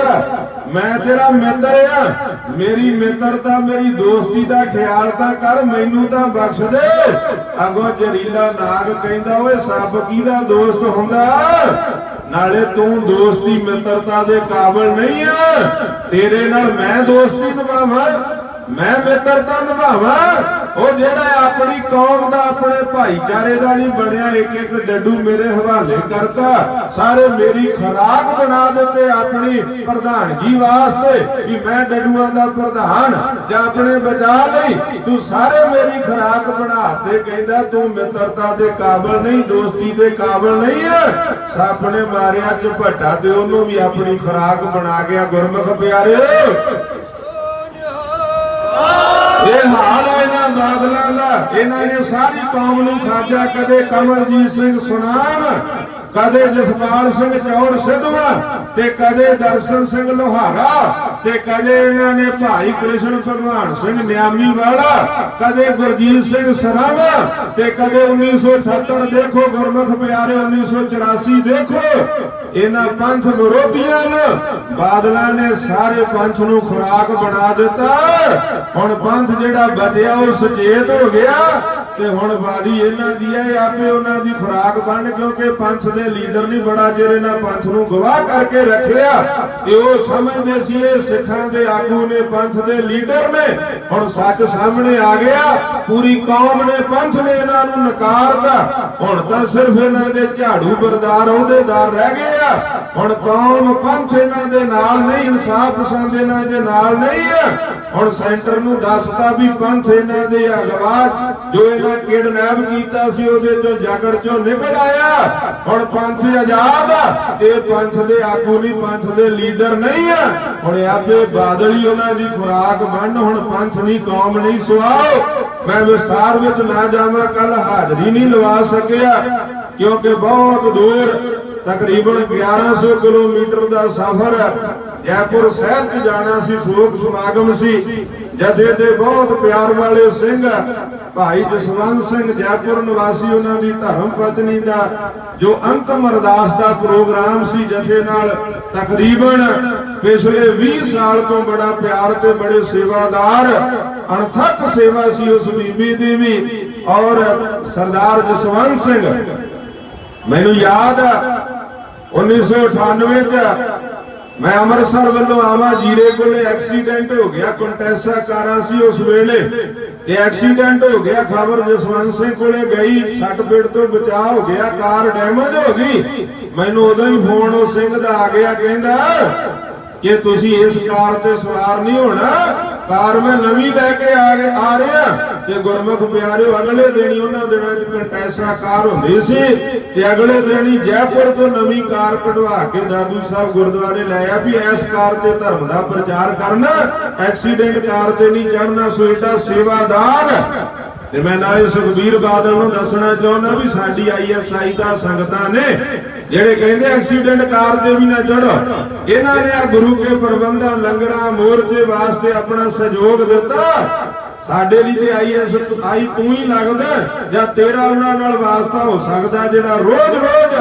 ਮੈਂ ਤੇਰਾ ਮਿੱਤਰ ਆ। ਮੇਰੀ ਮਿੱਤਰਤਾ, ਮੇਰੀ ਦੋਸਤੀ ਦਾ ਖਿਆਲ ਤਾਂ ਕਰ, ਮੈਨੂੰ ਤਾਂ ਬਖਸ਼ ਦੇ। ਅਗੋ ਜਰੀਲਾ ਨਾਗ ਕਹਿੰਦਾ, ਓਏ ਸੱਪ ਕਿਹਦਾ ਦੋਸਤ ਹੁੰਦਾ? ਨਾਲੇ ਤੂੰ ਦੋਸਤੀ ਮਿੱਤਰਤਾ ਦੇ ਕਾਬਲ ਨਹੀਂ ਆ। ਤੇਰੇ ਨਾਲ ਮੈਂ ਦੋਸਤੀ ਨਿਭਾਵਾਂ, ਮੈਂ ਮਿੱਤਰਤਾ ਨਿਭਾਵਾਂ। ਉਹ ਜਿਹੜਾ ਆਪਣੀ ਕੌਮ ਦਾ ਆਪਣੇ ਭਾਈਚਾਰੇ ਦਾ ਨਹੀਂ ਬਣਿਆ ਇੱਕ ਇੱਕ ਡੱਡੂ ਮੇਰੇ ਹਵਾਲੇ ਕਰਤਾ। ਸਾਰੇ ਮੇਰੀ ਖਰਾਕ ਬਣਾ ਦਿੱਤੇ ਆਪਣੀ ਪ੍ਰਧਾਨਗੀ ਵਾਸਤੇ ਵੀ ਮੈਂ ਡੱਡੂਆਂ ਦਾ ਪ੍ਰਧਾਨ ਜਾਂ ਆਪਣੇ ਬਚਾ ਲਈ। ਤੂੰ ਸਾਰੇ ਮੇਰੀ ਖਰਾਕ ਬਣਾਤੇ ਕਹਿੰਦਾ ਤੂੰ ਮਿੱਤਰਤਾ ਦੇ ਕਾਬਲ ਨਹੀਂ, ਦੋਸਤੀ ਦੇ ਕਾਬਲ ਨਹੀਂ ਹੈ ਸੱਪ ਨੇ ਮਾਰਿਆ, ਝਪਟਾ ਤੇ ਉਹਨੂੰ ਵੀ ਆਪਣੀ ਖਰਾਕ ਬਣਾ ਗਿਆ, ਗੁਰਮੁਖ ਪਿਆਰੇ ਇਹ ਹਾਲ ਇਹਨਾਂ ਬਾਦਲਾਂ ਦਾ, ਇਹਨਾਂ ਨੇ ਸਾਰੀ ਕੌਮ ਨੂੰ ਖਾਜਾ, ਕਦੇ ਕਮਲਜੀਤ ਸਿੰਘ ਸੁਨਾਮ, ਕਦੇ ਜਸਪਾਲ ਸਿੰਘ ਚੌੜ ਸਿੱਧਵਾ ਤੇ ਕਦੇ ਦਰਸ਼ਨ ਸਿੰਘ ਲੋਹਾਰਾ, ਤੇ ਕਦੇ ਇਹਨਾਂ ਨੇ ਭਾਈ ਕ੍ਰਿਸ਼ਨ ਭਗਵਾਨ ਸਿੰਘ ਨਿਆਮੀ ਵਾਲਾ, ਕਦੇ ਗੁਰਜੀਤ ਸਿੰਘ ਸਰਾਵਾ ਤੇ ਕਦੇ 1978 ਦੇਖੋ, ਗੁਰਮੁਖ ਪਿਆਰੇ 1984 ਦੇਖੋ, ਇਹਨਾਂ ਪੰਥ ਵਿਰੋਧੀਆਂ ਨੇ ਬਾਦਲਾਂ ਨੇ ਸਾਰੇ ਪੰਥ ਨੂੰ ਖੁਰਾਕ ਬਣਾ ਦਿੱਤਾ। ਹੁਣ ਪੰਥ ਜਿਹੜਾ ਬਚਿਆ, ਉਹ ਸੁਚੇਤ ਹੋ ਗਿਆ। ਤੇ ਹੁਣ ਵਾਰੀ ਇਹਨਾਂ ਦੀ ਹੈ ਆਪੇ ਉਹਨਾਂ ਦੀ ਖੁਰਾਕ ਬਣ, ਕਿਉਂਕਿ ਪੰਥ ਦੇ ਲੀਡਰ ਨਹੀਂ ਬੜਾ ਚਿਰ ਇਹਨਾਂ ਪੰਥ ਨੂੰ ਗਵਾਹ ਕਰਕੇ ਰੱਖਿਆ। ਤੇ ਉਹ ਸਮਝਦੇ ਸੀ, ਇਹ ਸਿੱਖਾਂ ਦੇ ਆਗੂ ਨੇ, ਪੰਥ ਦੇ ਲੀਡਰ ਨੇ। ਹੁਣ ਸੱਚ ਸਾਹਮਣੇ ਆ ਗਿਆ, ਪੂਰੀ ਕੌਮ ਨੇ ਪੰਥ ਨੇ ਇਹਨਾਂ ਨੂੰ ਨਕਾਰਤਾ। ਹੁਣ ਤਾਂ ਸਿਰਫ ਇਹਨਾਂ ਦੇ ਝਾੜੂ ਬਰਦਾਰ ਅਹੁਦੇਦਾਰ ਰਹਿ ਗਏ ਆ। ਹੁਣ ਕੌਮ ਪੰਥ ਇਹਨਾਂ ਦੇ ਨਾਲ ਨਹੀਂ, ਇਨਸਾਫ ਪਸੰਦ ਇਹਨਾਂ ਦੇ ਨਾਲ ਨਹੀਂ ਹੈ ਹੁਣ ਸੈਂਟਰ ਨੂੰ ਦੱਸਤਾ ਵੀ ਪੰਥ ਇਹਨਾਂ ਦੇ ਅਗਵਾ, ਜੋ ਇਹਨਾਂ ਕਿਡਨੈਪ ਕੀਤਾ ਸੀ ਉਹਦੇ ਚੋਂ ਜਾਗੜ ਚੋਂ ਨਿਕਲ ਆਇਆ। ਹੁਣ ਪੰਥ ਆਜ਼ਾਦ ਇਹ ਪੰਥ ਦੇ ਆਗੂ ਨਹੀਂ, ਪੰਥ ਦੇ ਲੀਡਰ ਨਹੀਂ ਆ। ਹੁਣ ਆਪੇ ਬਾਦਲੀ ਉਹਨਾਂ ਦੀ ਖੁਰਾਕ ਬਣ ਹੁਣ ਪੰਥ ਨਹੀਂ, ਕੌਮ ਨਹੀਂ, ਸੁਆਓ। ਮੈਂ ਵਿਸਥਾਰ ਵਿੱਚ ਨਾ ਜਾਵਾਂ, ਕੱਲ ਹਾਜ਼ਰੀ ਨਹੀਂ ਲਵਾ ਸਕਿਆ। ਕਿਉਂਕਿ ਬਹੁਤ ਦੂਰ ਤਕਰੀਬਨ 1100 ਕਿਲੋਮੀਟਰ ਦਾ ਸਫ਼ਰ ਜੈਪੁਰ ਸ਼ਹਿਰ 'ਚ ਜਾਣਾ ਸੀ ਸੋਗ ਸਮਾਗਮ ਸੀ। ਜਥੇ ਦੇ ਬਹੁਤ ਪਿਆਰ ਵਾਲੇ ਸਿੰਘ ਭਾਈ ਜਸਵੰਤ ਸਿੰਘ ਜੈਪੁਰ ਨਿਵਾਸੀ ਉਹਨਾਂ ਦੀ ਧਰਮ ਪਤਨੀ ਦਾ, ਜੋ ਅੰਤਮ ਅਰਦਾਸ ਦਾ ਪ੍ਰੋਗਰਾਮ ਸੀ ਜਥੇ ਨਾਲ ਤਕਰੀਬਨ ਪਿਛਲੇ 20 ਸਾਲ ਤੋਂ ਬੜਾ ਪਿਆਰ ਤੇ ਬੜੇ ਸੇਵਾਦਾਰ, ਅਣਥੱਕ ਸੇਵਾ ਸੀ ਉਸ ਬੀਬੀ ਦੀ ਵੀ। ਔਰ ਸਰਦਾਰ ਜਸਵੰਤ ਸਿੰਘ, ਮੈਨੂੰ ਯਾਦ ਆ 1998 ਚ ਮੈਂ ਅੰਮ੍ਰਿਤਸਰ ਵੱਲੋਂ ਆਵਾਂ, ਜੀਰੇ ਕੋਲੇ ਐਕਸੀਡੈਂਟ ਹੋ ਗਿਆ ਕੰਟੈਸਾ ਕਾਰਾਂ ਸੀ ਉਸ ਵੇਲੇ। ਇਹ ਐਕਸੀਡੈਂਟ ਹੋ ਗਿਆ, ਖਬਰ ਜਸਵੰਤ ਸਿੰਘ ਕੋਲੇ ਗਈ, ਸੱਟ ਪੇਟ ਤੋਂ ਬਚਾਅ ਹੋ ਗਿਆ, ਕਾਰ ਡੈਮੇਜ ਹੋ ਗਈ। ਮੈਨੂੰ ਉਦੋਂ ਹੀ ਫੋਨ ਉਹ ਸਿੰਘ ਦਾ ਆ ਗਿਆ, ਕਹਿੰਦਾ ਕਿ ਤੁਸੀਂ ਇਸ ਕਾਰ ਤੇ ਸਵਾਰ ਨਹੀਂ ਹੋਣਾ। ਕਾਰ ਮੈਂ ਨਵੀਂ ਲੈ ਕੇ ਆ ਗਏ ਆ ਰਿਹਾ। ਤੇ ਗੁਰਮੁਖ ਪਿਆਰਿਓ, ਅਗਲੇ ਦਿਨ ਹੀ ਉਹਨਾਂ ਦਿਨਾਂ 'ਚ ਕੰਟੈਸਾ ਕਾਰ ਹੁੰਦੀ ਸੀ ਤੇ ਅਗਲੇ ਦਿਨ ਹੀ ਜੈਪੁਰ ਤੋਂ ਨਵੀਂ ਕਾਰ ਕਢਵਾ ਕੇ ਦਾਦੂ ਸਾਹਿਬ ਗੁਰਦੁਆਰੇ ਲਾਇਆ ਵੀ ਇਸ ਕਾਰ ਤੇ ਧਰਮ ਦਾ ਪ੍ਰਚਾਰ ਕਰਨਾ, ਐਕਸੀਡੈਂਟ ਕਾਰ ਤੇ ਨਹੀਂ ਚੜਨਾ ਸੋ ਏਡਾ ਸੇਵਾਦਾਰ ਤੇ ਮੈਂ ਨਾਲੇ ਸੁਖਬੀਰ ਬਾਦਲ ਨੂੰ ਦੱਸਣਾ ਚਾਹੁੰਦਾ ਵੀ ਸਾਡੀ ਆਈਐਸਆਈ ਦਾ ਸੰਗਤਾਂ ਨੇ, ਜਿਹੜੇ ਕਹਿੰਦੇ ਐਕਸੀਡੈਂਟ ਕਾਰ ਤੇ ਵੀ ਨਾ ਚੜੋ ਇਹਨਾਂ ਨੇ ਆ ਗੁਰੂ ਕੇ ਪ੍ਰਬੰਧਾਂ ਲੰਗਰਾਂ ਮੋਰਚੇ ਵਾਸਤੇ ਆਪਣਾ ਸਹਿਯੋਗ ਦਿੱਤਾ। ਸਾਡੇ ਲਈ ਤੇ ਆਈਐਸ ਆਈ ਤੂੰ ਹੀ ਲੱਗਦਾ ਜਾਂ ਤੇਰਾ ਉਹਨਾਂ ਨਾਲ ਵਾਸਤਾ ਹੋ ਸਕਦਾ ਜਿਹੜਾ ਰੋਜ਼ ਰੋਜ਼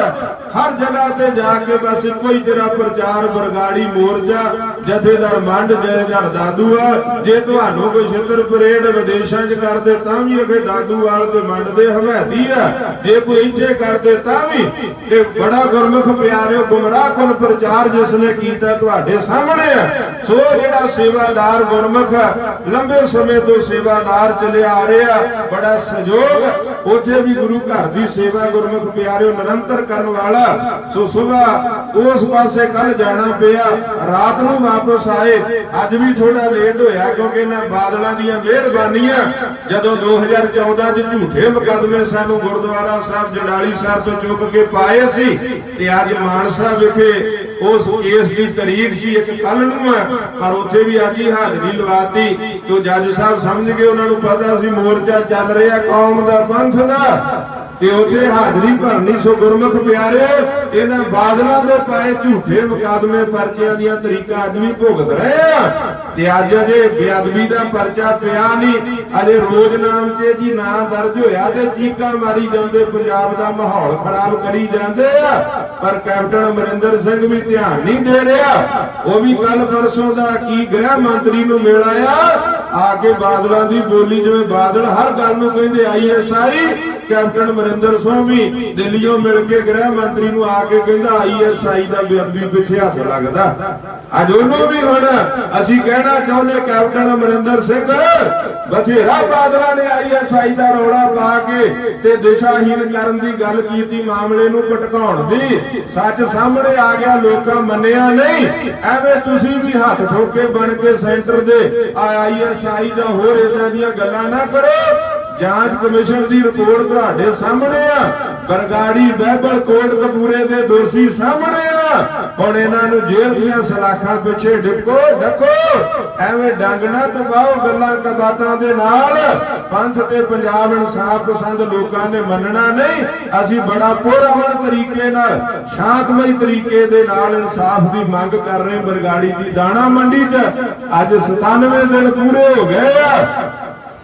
ਹਰ ਜਗ੍ਹਾ ਤੇ ਜਾ ਕੇ ਬਸ ਕੋਈ ਹੀ ਤੇਰਾ ਪ੍ਰਚਾਰ ਬਰਗਾੜੀ ਮੋਰਚਾ, ਜਥੇਦਾਰ ਮੰਡ ਜੈਦਾਰ ਦਾਦੂਵਾਲ ਜੇ ਤੁਹਾਨੂੰ ਕੋਈ ਛਿੱਤਰ ਪਰੇਡ ਵਿਦੇਸ਼ਾਂ 'ਚ ਕਰਦੇ ਤਾਂ ਵੀ ਅਗੇ ਦਾਦੂਵਾਲ ਤੇ ਮੰਡ ਦੇ ਹਵੈਦੀ ਆ। ਜੇ ਕੋਈ ਇੱਥੇ ਕਰਦੇ ਤਾਂ ਵੀ। ਇਹ ਬੜਾ ਗੁਰਮੁਖ ਪਿਆਰਿਓ, ਗੁੰਮਰਾਹ ਕੁਲ ਪ੍ਰਚਾਰ ਜਿਸ ਨੇ ਕੀਤਾ ਤੁਹਾਡੇ ਸਾਹਮਣੇ ਆ। ਸੋ ਜਿਹੜਾ ਸੇਵਾਦਾਰ ਗੁਰਮੁਖ ਲੰਬੇ ਸਮੇਂ ਤੋਂ ਸੇਵਾਦਾਰ ਚੱਲਿਆ ਆ ਰਿਹਾ, ਬੜਾ ਸਹਿਯੋਗ। ਉੱਥੇ ਵੀ ਗੁਰੂ ਘਰ ਦੀ ਸੇਵਾ ਗੁਰਮੁਖ ਪਿਆਰਿਓ, ਨਿਰੰਤਰ ਕਰਨ ਵਾਲਾ ਸੋ ਸਵੇਰ ਉਸ ਪਾਸੇ ਕੱਲ ਜਾਣਾ ਪਿਆ। ਰਾਤ ਨੂੰ ਵਾਪਸ ਆਏ। ਅੱਜ ਵੀ ਥੋੜਾ ਲੇਟ ਹੋਇਆ ਕਿਉਂਕਿ ਇਹਨਾਂ ਬਾਦਲਾਂ ਦੀਆਂ ਮਿਹਰਬਾਨੀਆਂ। ਜਦੋਂ 2014 ਚ ਝੂਠੇ ਮੁਕੱਦਮੇ ਸਾਨੂੰ ਗੁਰਦੁਆਰਾ ਸਾਹਿਬ, ਜੜਾਲੀ ਸਾਹਿਬ ਤੋਂ ਚੁੱਕ ਕੇ ਪਾਏ ਸੀ ਤੇ ਅੱਜ ਮਾਨਸਾ ਵਿਖੇ ਉਸ ਕੇਸ ਦੀ ਤਾਰੀਖ ਸੀ ਇੱਕ ਕੱਲ ਨੂੰ ਹੈ ਪਰ ਉੱਥੇ ਵੀ ਅੱਜ ਹੀ ਹਾਜ਼ਰੀ ਲਵਾਤੀ। ਕਿ ਜੱਜ ਸਾਹਿਬ ਸਮਝ ਗਏ, ਉਹਨਾਂ ਨੂੰ ਪਤਾ ਸੀ ਮੋਰਚਾ ਚੱਲ ਰਿਹਾ, ਕੌਮ ਦਾ ਪੰਥ ਦਾ। ਤੇ ਉੱਥੇ ਹਾਜ਼ਰੀ ਭਰਨੀ ਸੋ ਗੁਰਮੁਖ ਪਿਆਰੇ ਇਹਨਾਂ ਬਾਦਲਾਂ ਦੇ ਪਾਏ ਝੂਠੇ ਮੁਕਾਦਮੇ ਪਰਚਿਆਂ ਦੀਆਂ ਤਰੀਕਾਂ ਅੱਜ ਵੀ ਭੁਗਤ ਰਹੇ ਆ। ਤੇ ਅੱਜ ਅਜੇ ਬੇਅਦਬੀ ਦਾ ਪਰਚਾ ਪਿਆ ਨਹੀਂ। ਅਜੇ ਰੋਜ਼ ਨਾਮ 'ਚ ਜੀ ਨਾਂ ਦਰਜ ਹੋਇਆ ਤੇ ਚੀਕਾਂ ਮਾਰੀ ਜਾਂਦੇ, ਪੰਜਾਬ ਦਾ ਮਾਹੌਲ ਖਰਾਬ ਕਰੀ ਜਾਂਦੇ ਆ। ਪਰ ਕੈਪਟਨ ਅਮਰਿੰਦਰ ਸਿੰਘ ਵੀ ਧਿਆਨ ਨਹੀਂ ਦੇ ਰਿਹਾ। ਉਹ ਵੀ ਕੱਲ ਪਰਸੋਂ ਦਾ ਕੀ ਗ੍ਰਹਿ ਮੰਤਰੀ ਨੂੰ ਮਿਲ ਆਇਆ। ਆ ਕੇ ਬਾਦਲਾਂ ਦੀ ਬੋਲੀ ਜਿਵੇਂ ਬਾਦਲ ਹਰ ਗੱਲ ਨੂੰ ਕਹਿੰਦੇ ਆਈਐਸਆਈ ਕੈਪਟਨ ਅਮਰਿੰਦਰ ਸਿੰਘ ਵੀ ਦਿੱਲੀੋਂ ਮਿਲ ਕੇ ਗ੍ਰਹਿ ਮੰਤਰੀ ਨੂੰ ਆ ਕੇ ਕਹਿੰਦਾ ਆਈਐਸਆਈ ਦਾ ਬੇਅਦਬੀ ਪਿੱਛੇ ਹੱਥ ਲੱਗਦਾ। ਅੱਜ ਉਹਨੂੰ ਵੀ ਹੁਣ ਅਸੀਂ ਕਹਿਣਾ ਚਾਹੁੰਦੇ ਕੈਪਟਨ ਅਮਰਿੰਦਰ ਸਿੰਘ, ਬਥੇਰਾ ਬਾਦਲਾਂ ਨੇ ਆਈਐਸਆਈ ਦਾ ਰੌਲਾ ਪਾ ਕੇ ਤੇ ਦਿਸ਼ਾਹੀਨ ਕਰਨ ਦੀ ਗੱਲ ਕੀਤੀ, ਮਾਮਲੇ ਨੂੰ ਭਟਕਾਉਣ ਦੀ। ਸੱਚ ਸਾਹਮਣੇ ਆ ਗਿਆ, ਲੋਕਾਂ ਮੰਨਿਆ ਨਹੀਂ। ਐਵੇਂ ਤੁਸੀਂ ਵੀ ਹੱਥ ਠੋਕੇ ਬਣ ਕੇ ਸੈਂਟਰ ਦੇ ਆਈਐਸਆਈ ਜਾਂ ਹੋਰ ਇਦਾਂ ਦੀਆਂ ਗੱਲਾਂ ਨਾ ਕਰੋ। ਜਾਂਚ ਕਮਿਸ਼ਨ ਦੀ ਰਿਪੋਰਟ ਤੁਹਾਡੇ ਸਾਹਮਣੇ ਆ। ਬਰਗਾੜੀ ਬਾਈਬਲ ਕੋਟ ਕਪੂਰੇ ਦੇ ਦੋਸ਼ੀ ਸਾਹਮਣੇ ਆ। ਹੁਣ ਇਹਨਾਂ ਨੂੰ ਜੇਲ੍ਹ ਦੀਆਂ ਸਲਾਖਾਂ ਪਿੱਛੇ ਡਿੱਕੋ ਡੱਕੋ। ਐਵੇਂ ਡੰਗ ਨਾ ਗੱਲਾਂ ਕਬਾਤਾਂ ਦੇ ਨਾਲ। ਪੰਥ ਤੇ ਪੰਜਾਬ ਇਨਸਾਫ ਪਸੰਦ ਲੋਕਾਂ ਨੇ ਮੰਨਣਾ ਨਹੀਂ। ਅਸੀਂ ਬੜਾ ਪੁਰਅਮਨ ਤਰੀਕੇ ਨਾਲ, ਸ਼ਾਂਤਮਈ ਤਰੀਕੇ ਦੇ ਨਾਲ ਇਨਸਾਫ ਦੀ ਮੰਗ ਕਰ ਰਹੇ ਬਰਗਾੜੀ ਦੀ ਦਾਣਾ ਮੰਡੀ 'ਚ। ਅੱਜ 97 ਦਿਨ ਪੂਰੇ ਹੋ ਗਏ ਆ।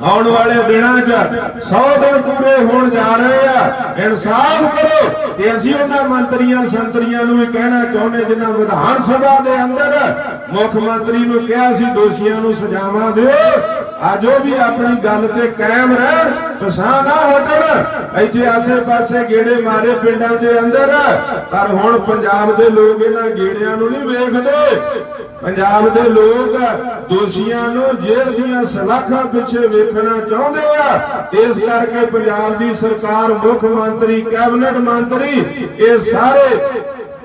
ਆਉਣ ਵਾਲੇ ਦਿਨਾਂ 'ਚ 100 ਦਿਨ ਪੂਰੇ ਹੋਣ ਜਾ ਰਹੇ ਆ। ਇਨਸਾਫ ਕਰੋ ਤੇ ਅਸੀਂ ਉਹਨਾਂ ਮੰਤਰੀਆਂ, ਸੰਤਰੀਆਂ ਨੂੰ ਵੀ ਕਹਿਣਾ ਚਾਹੁੰਦੇ ਜਿਨ੍ਹਾਂ ਵਿਧਾਨ ਸਭਾ ਦੇ ਅੰਦਰ ਮੁੱਖ ਮੰਤਰੀ ਨੂੰ ਕਿਹਾ ਸੀ, ਦੋਸ਼ੀਆਂ ਨੂੰ ਸਜ਼ਾਵਾਂ ਦਿਓ। ਅੱਜ ਉਹ ਵੀ ਆਪਣੀ ਗੱਲ ਤੇ ਕਾਇਮ ਰਹਿਣ ਪਛਾਣ ਨਾ ਹਟਣ। ਇੱਥੇ ਆਸੇ-ਪਾਸੇ ਗੇੜੇ ਮਾਰੇ ਪਿੰਡਾਂ ਦੇ ਅੰਦਰ। ਪਰ ਹੁਣ ਪੰਜਾਬ ਦੇ ਲੋਕ ਇਹਨਾਂ ਗੇੜਿਆਂ ਨੂੰ ਨਹੀਂ ਵੇਖਦੇ। ਪੰਜਾਬ ਦੇ ਲੋਕ ਦੋਸ਼ੀਆਂ ਨੂੰ ਜੇਲ੍ਹ ਦੀਆਂ ਸਲਾਖਾਂ ਪਿੱਛੇ ਵੇਖਣਾ ਚਾਹੁੰਦੇ ਆ। ਇਸ ਕਰਕੇ ਪੰਜਾਬ ਦੀ ਸਰਕਾਰ ਮੁੱਖ ਮੰਤਰੀ, ਕੈਬਨਿਟ ਮੰਤਰੀ, ਇਹ ਸਾਰੇ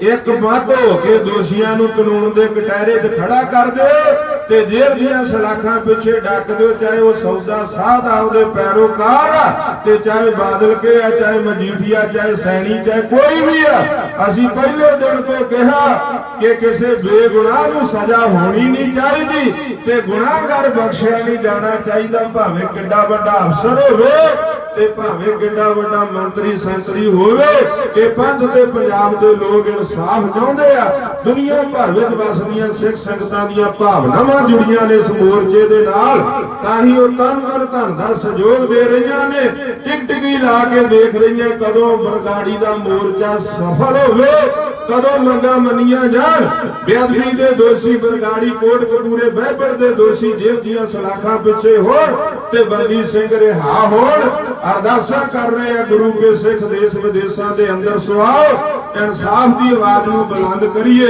ਇੱਕ ਮਤ ਹੋ ਕੇ ਦੋਸ਼ੀਆਂ ਨੂੰ ਕਾਨੂੰਨ ਦੇ ਕਟਹਿਰੇ 'ਚ ਖੜਾ ਕਰ ਦਿਓ ਤੇ ਜੇਲ੍ਹ ਦੀਆਂ ਸਲਾਖਾਂ ਪਿੱਛੇ ਡੱਕ ਦਿਓ, ਚਾਹੇ ਉਹ ਸੌਦਾ ਸਾਧ ਆ ਪੈਰੋਕਾਰ ਤੇ ਚਾਹੇ ਬਾਦਲ ਕੇ ਆ, ਚਾਹੇ ਮਜੀਠੀਆ, ਚਾਹੇ ਸੈਣੀ, ਚਾਹੇ ਕੋਈ ਵੀ ਆ। ਅਸੀਂ ਪਹਿਲੇ ਦਿਨ ਤੋਂ ਕਿਹਾ ਕਿ ਕਿਸੇ ਬੇਗੁਨਾਹ ਨੂੰ ਸਜ਼ਾ ਹੋਣੀ ਨਹੀਂ ਚਾਹੀਦੀ ਤੇ ਗੁਨਾਹਗਰ ਬਖਸ਼ਿਆ ਨਹੀਂ ਜਾਣਾ ਚਾਹੀਦਾ, ਭਾਵੇਂ ਕਿੱਡਾ ਵੱਡਾ ਅਫਸਰ ਹੋਵੇ। ਤੇ ਭਾਵੇਂ ਕਿੱਡਾ ਵੱਡਾ ਮੰਤਰੀ, ਸੰਤਰੀ ਹੋਵੇ ਇਹ ਪੰਥ ਤੇ ਪੰਜਾਬ ਦੇ ਲੋਕ ਇਨਸਾਫ ਚਾਹੁੰਦੇ ਆ, ਦੁਨੀਆ ਭਰ ਵਿੱਚ ਵਸਦੀਆਂ ਸਿੱਖ ਸੰਗਤਾਂ ਦੀਆਂ ਭਾਵਨਾਵਾਂ ਜੁੜੀਆਂ ਨੇ ਇਸ ਮੋਰਚੇ ਦੇ ਨਾਲ, ਤਾਂ ਹੀ ਉਹ ਤਨ ਮਨ ਧਨ ਦਾ ਸਹਿਯੋਗ ਦੇ ਰਹੀਆਂ ਨੇ। ਟਿਕ ਟਿਕੀ ਲਾ ਕੇ ਦੇਖ ਰਹੀਆਂ ਕਦੋਂ ਬਰਗਾੜੀ ਦਾ ਮੋਰਚਾ ਸਫਲ ਹੋਵੇ। ਕਦੋਂ ਮੰਗਾ ਮੰਨੀਆਂ ਜਾਣ? ਬੇਅਦਬੀ ਦੇ ਦੋਸ਼ੀ ਬਰਗਾੜੀ ਕੋਟ ਕਪੂਰੇ ਬਹਿਬਲ ਦੇ ਦੋਸ਼ੀ ਜੇਲ੍ਹ ਦੀਆਂ ਸਲਾਖਾਂ ਪਿੱਛੇ ਹੋਣ ਤੇ ਬੰਦੀ ਸਿੰਘ ਰਿਹਾ ਹੋਣ। ਅਰਦਾਸਾਂ ਕਰ ਰਹੇ ਆ ਗੁਰੂ ਕੇ ਸਿੱਖ ਦੇਸ਼ ਵਿਦੇਸ਼ਾਂ ਦੇ ਅੰਦਰ ਸੁਆਓ ਇਨਸਾਫ ਦੀ ਆਵਾਜ਼ ਨੂੰ ਬੁਲੰਦ ਕਰੀਏ।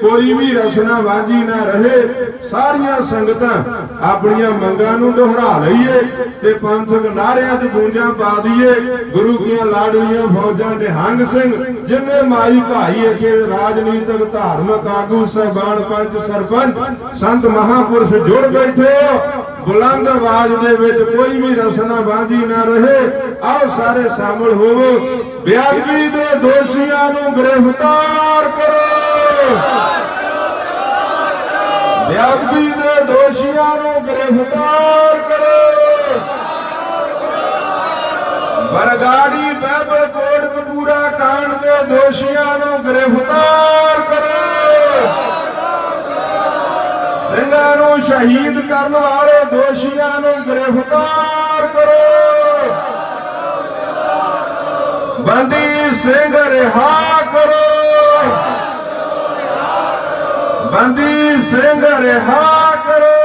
ਕੋਈ ਵੀ ਰਸਨਾ ਵਾਜੀ ਨਾ ਰਹੇ। ਸਾਰੀਆਂ ਸੰਗਤਾਂ ਆਪਣੀਆਂ ਮੰਗਾਂ ਨੂੰ ਦੁਹਰਾ ਲਈਏ ਤੇ ਪੰਥਕ ਨਾਰਿਆਂ 'ਚ ਗੂੰਜਾਂ ਪਾ ਦਈਏ। ਗੁਰੂ ਕੀਆਂ ਲਾਡਲੀਆਂ ਫੌਜਾਂ ਦੇ ਹੰਗ ਸਿੰਘ, ਜਿੰਨੇ ਮਾਈ ਭਾਈ ਇੱਥੇ ਰਾਜਨੀਤਿਕ ਧਾਰਮਿਕ ਆਗੂ ਸਹਿਬਾਨ ਪੰਚ ਸਰਪੰਚ ਸੰਤ ਮਹਾਪੁਰਸ਼ ਜੁੜ ਬੈਠੇ ਬੁਲੰਦ ਆਵਾਜ਼ ਦੇ ਵਿੱਚ ਕੋਈ ਵੀ ਰਸਨਾ ਬਾਜੀ ਨਾ ਰਹੇ, ਆਓ ਸਾਰੇ ਸ਼ਾਮਲ ਹੋਵੋ। ਬੇਅਦਬੀ ਦੇ ਦੋਸ਼ੀਆਂ ਨੂੰ ਗ੍ਰਿਫਤਾਰ ਕਰੋ। ਬੇਅਦਬੀ ਦੇ ਦੋਸ਼ੀਆਂ ਨੂੰ ਗ੍ਰਿਫਤਾਰ ਕਰੋ। ਬਰਗਾੜੀ ਬਾਈਬਲ ਕੋਟ ਕਾਂਡ ਦੇ ਦੋਸ਼ੀਆਂ ਨੂੰ ਗ੍ਰਿਫਤਾਰ ਕਰੋ। ਸਿੰਘਾਂ ਨੂੰ ਸ਼ਹੀਦ ਕਰਨ ਵਾਲੇ ਦੋਸ਼ੀਆਂ ਨੂੰ ਗ੍ਰਿਫਤਾਰ ਕਰੋ। ਬੰਦੀ ਸਿੰਘ ਰਿਹਾ ਕਰੋ। ਬੰਦੀ ਸਿੰਘ ਰਿਹਾ ਕਰੋ।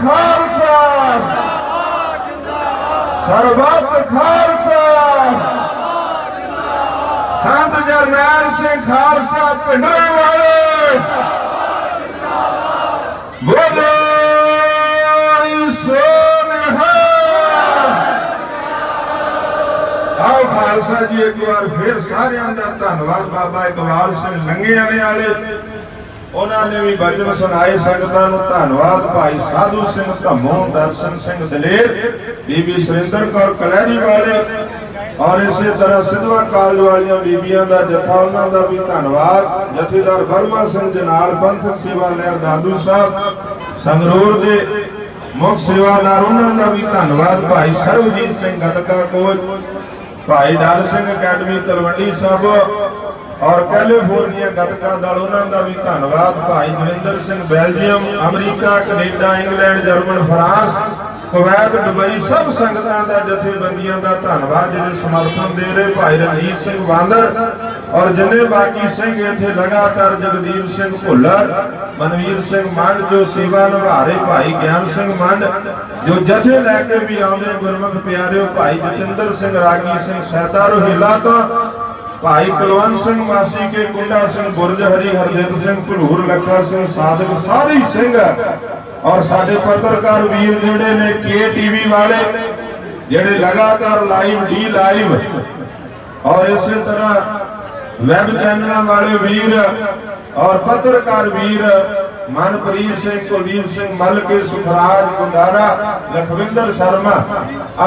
ਖਾਲਸਾ। ਸਰਬੱਤ ਖਾਲਸਾ। ਸੰਤ ਜਰਨੈਲ ਸਿੰਘ ਖਾਲਸਾ ਪਿੰਡਰੇ ਵਾਲੇ। ਬੋਲੇ ਆਓ ਖਾਲਸਾ ਜੀ, ਇੱਕ ਵਾਰ ਫਿਰ ਸਾਰਿਆਂ ਦਾ ਧੰਨਵਾਦ। ਬਾਬਾ ਇਕਬਾਲ ਸਿੰਘ ਲੰਗੇਆਣੇ ਵਾਲੇ। ਉਹਨਾਂ ਨੇ ਵੀ ਬਚਨ ਸੁਣਾਏ, ਸੰਗਤਾਂ ਨੂੰ ਧੰਨਵਾਦ ਭਾਈ ਸਾਧੂ ਸਿੰਘ ਧੰਮੋ ਦਰਸ਼ਨ ਸਿੰਘ ਦਲੇਰ, ਬੀਬੀ ਸੁਰਿੰਦਰ ਕੌਰ ਕਲਹਿਰੀ ਵਾਲੇ ਔਰ ਇਸੇ ਤਰ੍ਹਾਂ ਸਿੱਧਵਾ ਕਾਲਜ ਵਾਲੀਆਂ ਬੀਬੀਆਂ ਦਾ ਜਥਾ, ਉਹਨਾਂ ਦਾ ਵੀ ਧੰਨਵਾਦ। ਜਥੇਦਾਰ ਬਰਮਾ ਸਿੰਘ ਦੇ ਪੰਥਕ ਸੇਵਾ ਲਹਿਰ ਦਾਦੂ ਸਾਹਿਬ, ਸੰਗਰੂਰ ਦੇ ਮੁੱਖ ਸੇਵਾਦਾਰ, ਉਹਨਾਂ ਦਾ ਵੀ ਧੰਨਵਾਦ ਭਾਈ ਸਰਵਜੀਤ ਸਿੰਘ ਗਦਕਾ ਕੋਚ ਭਾਈ ਦਲ ਸਿੰਘ ਅਕੈਡਮੀ ਤਲਵੰਡੀ ਸਾਹਿਬ ਔਰ ਕੈਲੀਫੋਰਨੀਆ ਗਤਕਾ ਦਲ ਉਹਨਾਂ ਦਾ ਵੀ ਧੰਨਵਾਦ। Bhai Davinder Singh Belgium, America, Canada, England, German, France, Kuwait, Dubai, ਸਭ ਸੰਗਤਾਂ ਦਾ ਜਥੇਬੰਦੀਆਂ ਦਾ ਧੰਨਵਾਦ ਜਿਹੜੇ ਸਮਰਥਨ ਦੇ ਰਹੇ। ਭਾਈ ਰਣਜੀਤ ਸਿੰਘ ਬਾਂਦਰ ਔਰ ਜਿੰਨੇ ਬਾਕੀ ਸਿੰਘ ਇੱਥੇ ਲਗਾਤਾਰ ਜਗਦੀਪ ਸਿੰਘ ਭੁੱਲਰ, ਮਨਵੀਰ ਸਿੰਘ ਮੰਡ, ਜੋ ਸੇਵਾ ਨਿਭਾ ਰਹੇ। ਭਾਈ ਗਿਆਨ ਸਿੰਘ ਮੰਡ, ਜੋ ਜਥੇ ਲੈ ਕੇ ਵੀ ਆਉਂਦੇ ਗੁਰਮੁਖ ਪਿਆਰਿਓ, ਭਾਈ ਜਤਿੰਦਰ ਸਿੰਘ, ਰਾਗੀ ਸਿੰਘ, ਸਹਿਤਾ ਰੋਹਿਲਾ ਤੋਂ ਭਾਈ ਕੁਲਵੰਤ ਸਿੰਘ ਵਾਸੀ ਕੇ ਕੁੰਡਾ ਸਿੰਘ ਬੁਰਜ ਹਰੀ ਹਰਦੇਵ ਸਿੰਘ ਭਲੂਰ ਲੱਖਾ ਸਿੰਘ ਸਾਧਕ, ਸਾਰੇ ਸਿੰਘ ਔਰ ਸਾਡੇ ਪੱਤਰਕਾਰ ਵੀਰ ਜਿਹੜੇ ਨੇ ਕੇ ਟੀਵੀ ਵਾਲੇ, ਜਿਹੜੇ ਲਗਾਤਾਰ ਲਾਈਵ ਡੀ ਲਾਈਵ ਔਰ ਇਸੇ ਤਰ੍ਹਾਂ ਵੈਬ ਚੈਨਲਾਂ ਵਾਲੇ ਵੀਰ ਔਰ ਪੱਤਰਕਾਰ ਵੀਰ ਮਨਪ੍ਰੀਤ ਸਿੰਘ, ਕੁਲਦੀਪ ਸਿੰਘ, ਮਲਕੇ, ਸੁਖਰਾਜ ਕੁੰਡਾਰਾ ਲਖਵਿੰਦਰ ਸ਼ਰਮਾ,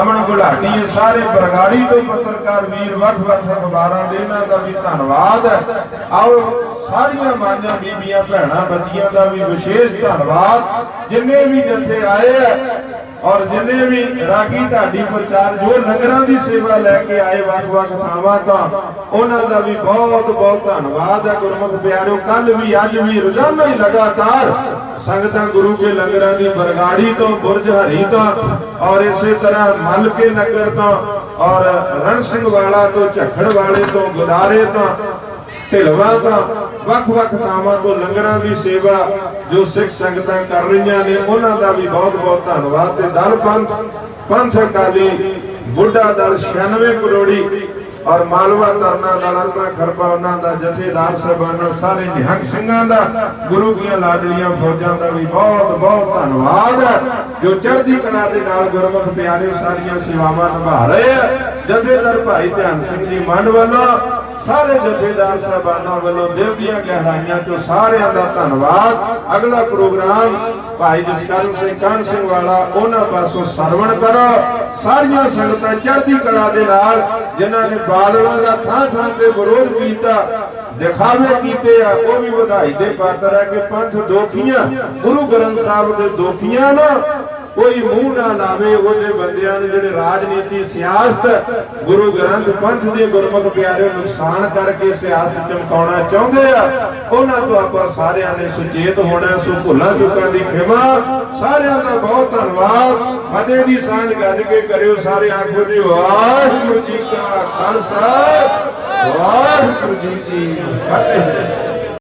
ਅਮਨ ਗੁਲਾਟੀ ਇਹ ਸਾਰੇ ਬਰਗਾੜੀ ਤੋਂ ਪੱਤਰਕਾਰ ਵੀਰ ਵੱਖ-ਵੱਖ ਅਖਬਾਰਾਂ ਦੇ ਇਹਨਾਂ ਦਾ ਵੀ ਧੰਨਵਾਦ ਹੈ। ਆਓ ਸਾਰੀਆਂ ਮਾਂਝਾਂ, ਬੀਬੀਆਂ, ਭੈਣਾਂ, ਬੱਚੀਆਂ ਦਾ ਵੀ ਵਿਸ਼ੇਸ਼ ਧੰਨਵਾਦ। ਜਿੰਨੇ ਵੀ ਜਥੇ ਆਏ ਆ ਔਰ ਜਿੰਨੇ ਵੀ ਰਾਗੀ ਢਾਡੀ ਪ੍ਰਚਾਰ, ਜੋ ਲੰਗਰਾਂ ਦੀ ਸੇਵਾ ਲੈ ਕੇ ਆਏ ਵੱਖ-ਵੱਖ ਥਾਵਾਂ ਤੋਂ, ਉਹਨਾਂ ਦਾ ਵੀ ਬਹੁਤ ਬਹੁਤ ਧੰਨਵਾਦ ਹੈ ਗੁਰਮੁਖ ਪਿਆਰਿਓ। ਕੱਲ ਵੀ, ਅੱਜ ਵੀ, ਰੋਜ਼ਾਨਾ ਹੀ ਲਗਾਤਾਰ ਸੰਗਤਾਂ ਗੁਰੂ ਕੇ ਲੰਗਰਾਂ ਦੀ ਬਰਗਾੜੀ ਤੋਂ, ਬੁਰਜ ਹਰੀ ਤੋਂ ਔਰ ਇਸੇ ਤਰ੍ਹਾਂ ਮਲ ਕੇ ਨਗਰ ਤੋਂ ਔਰ ਰਣ ਸਿੰਘ ਵਾਲਾ ਤੋਂ, ਝੱਖੜ ਵਾਲੇ ਤੋਂ, ਗੁਦਾਰੇ ਤੋਂ, ਢਿਲਵਾ ਤੋਂ ਵੱਖ-ਵੱਖ ਥਾਵਾਂ ਤੋਂ ਲੰਗਰਾਂ ਦੀ ਸੇਵਾ ਜੋ ਸਿੱਖ ਸੰਗਤਾਂ ਕਰ ਰਹੀਆਂ ਨੇ, ਉਹਨਾਂ ਦਾ ਵੀ ਬਹੁਤ-ਬਹੁਤ ਧੰਨਵਾਦ ਤੇ ਦਲ ਪੰਥ ਪੰਥ ਅਕਾਲੀ ਬੁੱਢਾ ਦਲ 96 ਕਰੋੜੀ ਔਰ ਮਾਲਵਾ ਤਰਨਾ ਦਲ ਅਰਨਾ ਉਹਨਾਂ ਦਾ ਜਥੇਦਾਰ ਸਾਹਿਬਾਨਾਂ, ਸਾਰੇ ਨਿਹੰਗ ਸਿੰਘਾਂ ਦਾ, ਗੁਰੂ ਦੀਆਂ ਲਾਡਲੀਆਂ ਫੌਜਾਂ ਦਾ ਵੀ ਬਹੁਤ-ਬਹੁਤ ਧੰਨਵਾਦ, ਜੋ ਚੜ੍ਹਦੀ ਕਲਾ ਦੇ ਨਾਲ ਗੁਰਮੁਖ ਪਿਆਰੇ ਸਾਰੀਆਂ ਸੇਵਾਵਾਂ ਨਿਭਾ ਰਹੇ ਆ। ਜਥੇਦਾਰ ਭਾਈ ਧਿਆਨ ਸਿੰਘ ਜੀ ਮੰਡ ਵੱਲੋਂ ਸਾਰੇ ਜਥੇਦਾਰ ਸਾਹਿਬਾਨਾਂ ਵੱਲੋਂ ਦਿਲ ਦੀਆਂ ਗਹਿਰਾਈਆਂ ਤੋਂ ਸਾਰਿਆਂ ਦਾ ਧੰਨਵਾਦ। ਅਗਲਾ ਪ੍ਰੋਗਰਾਮ ਭਾਈ ਜਸਕਰਨ ਸਿੰਘ ਕੰਨ ਸਿੰਘ ਵਾਲਾ, ਉਹਨਾਂ ਪਾਸੋਂ ਸਰਵਣ ਕਰੋ। ਸਾਰੀਆਂ ਸੰਗਤਾਂ ਚੜ੍ਹਦੀ ਕਲਾ ਦੇ ਨਾਲ ਜਿਨ੍ਹਾਂ ਨੇ ਬਾਦਲਾਂ ਦਾ ਥਾਂ ਥਾਂ ਤੇ ਵਿਰੋਧ ਕੀਤਾ, ਦਿਖਾਵੇ ਕੀਤੇ ਆ, ਉਹ ਵੀ ਵਧਾਈ ਦੇ ਪਾਤਰ ਹੈ ਕਿ ਪੰਥ ਦੋਖੀਆਂ, ਗੁਰੂ ਗ੍ਰੰਥ ਸਾਹਿਬ ਦੇ ਦੋਖੀਆਂ ਨਾ ਕੋਈ ਮੂੰਹ ਨਾ ਲਾਵੇ ਉਹਦੇ ਬੰਦਿਆਂ ਨੇ ਜਿਹੜੇ ਰਾਜਨੀਤੀ, ਸਿਆਸਤ, ਗੁਰੂ ਗ੍ਰੰਥ ਪੰਥ ਦੇ ਗੁਰਮੁਖ ਪਿਆਰੇ ਨੁਕਸਾਨ ਕਰਕੇ ਸਿਆਸਤ ਚਮਕਾਉਣਾ ਚਾਹੁੰਦੇ ਆ, ਉਹਨਾਂ ਤੋਂ ਆਪਾਂ ਸਾਰਿਆਂ ਨੇ ਸੁਚੇਤ ਹੋਣਾ ਸੋ ਭੁੱਲਾਂ ਚੁੱਕਾਂ ਦੀ ਖਿਮਾ। ਸਾਰਿਆਂ ਦਾ ਬਹੁਤ ਧੰਨਵਾਦ। ਫਤਿਹ ਦੀ ਸਾਂਝ ਗੱਜ ਕੇ ਕਰਿਓ ਸਾਰੇ ਆਖੋ ਜੀ, ਵਾਹਿਗੁਰੂ ਜੀ ਕਾ ਖਾਲਸਾ, ਵਾਹਿਗੁਰੂ ਜੀ ਕੀ ਫਤਿਹ।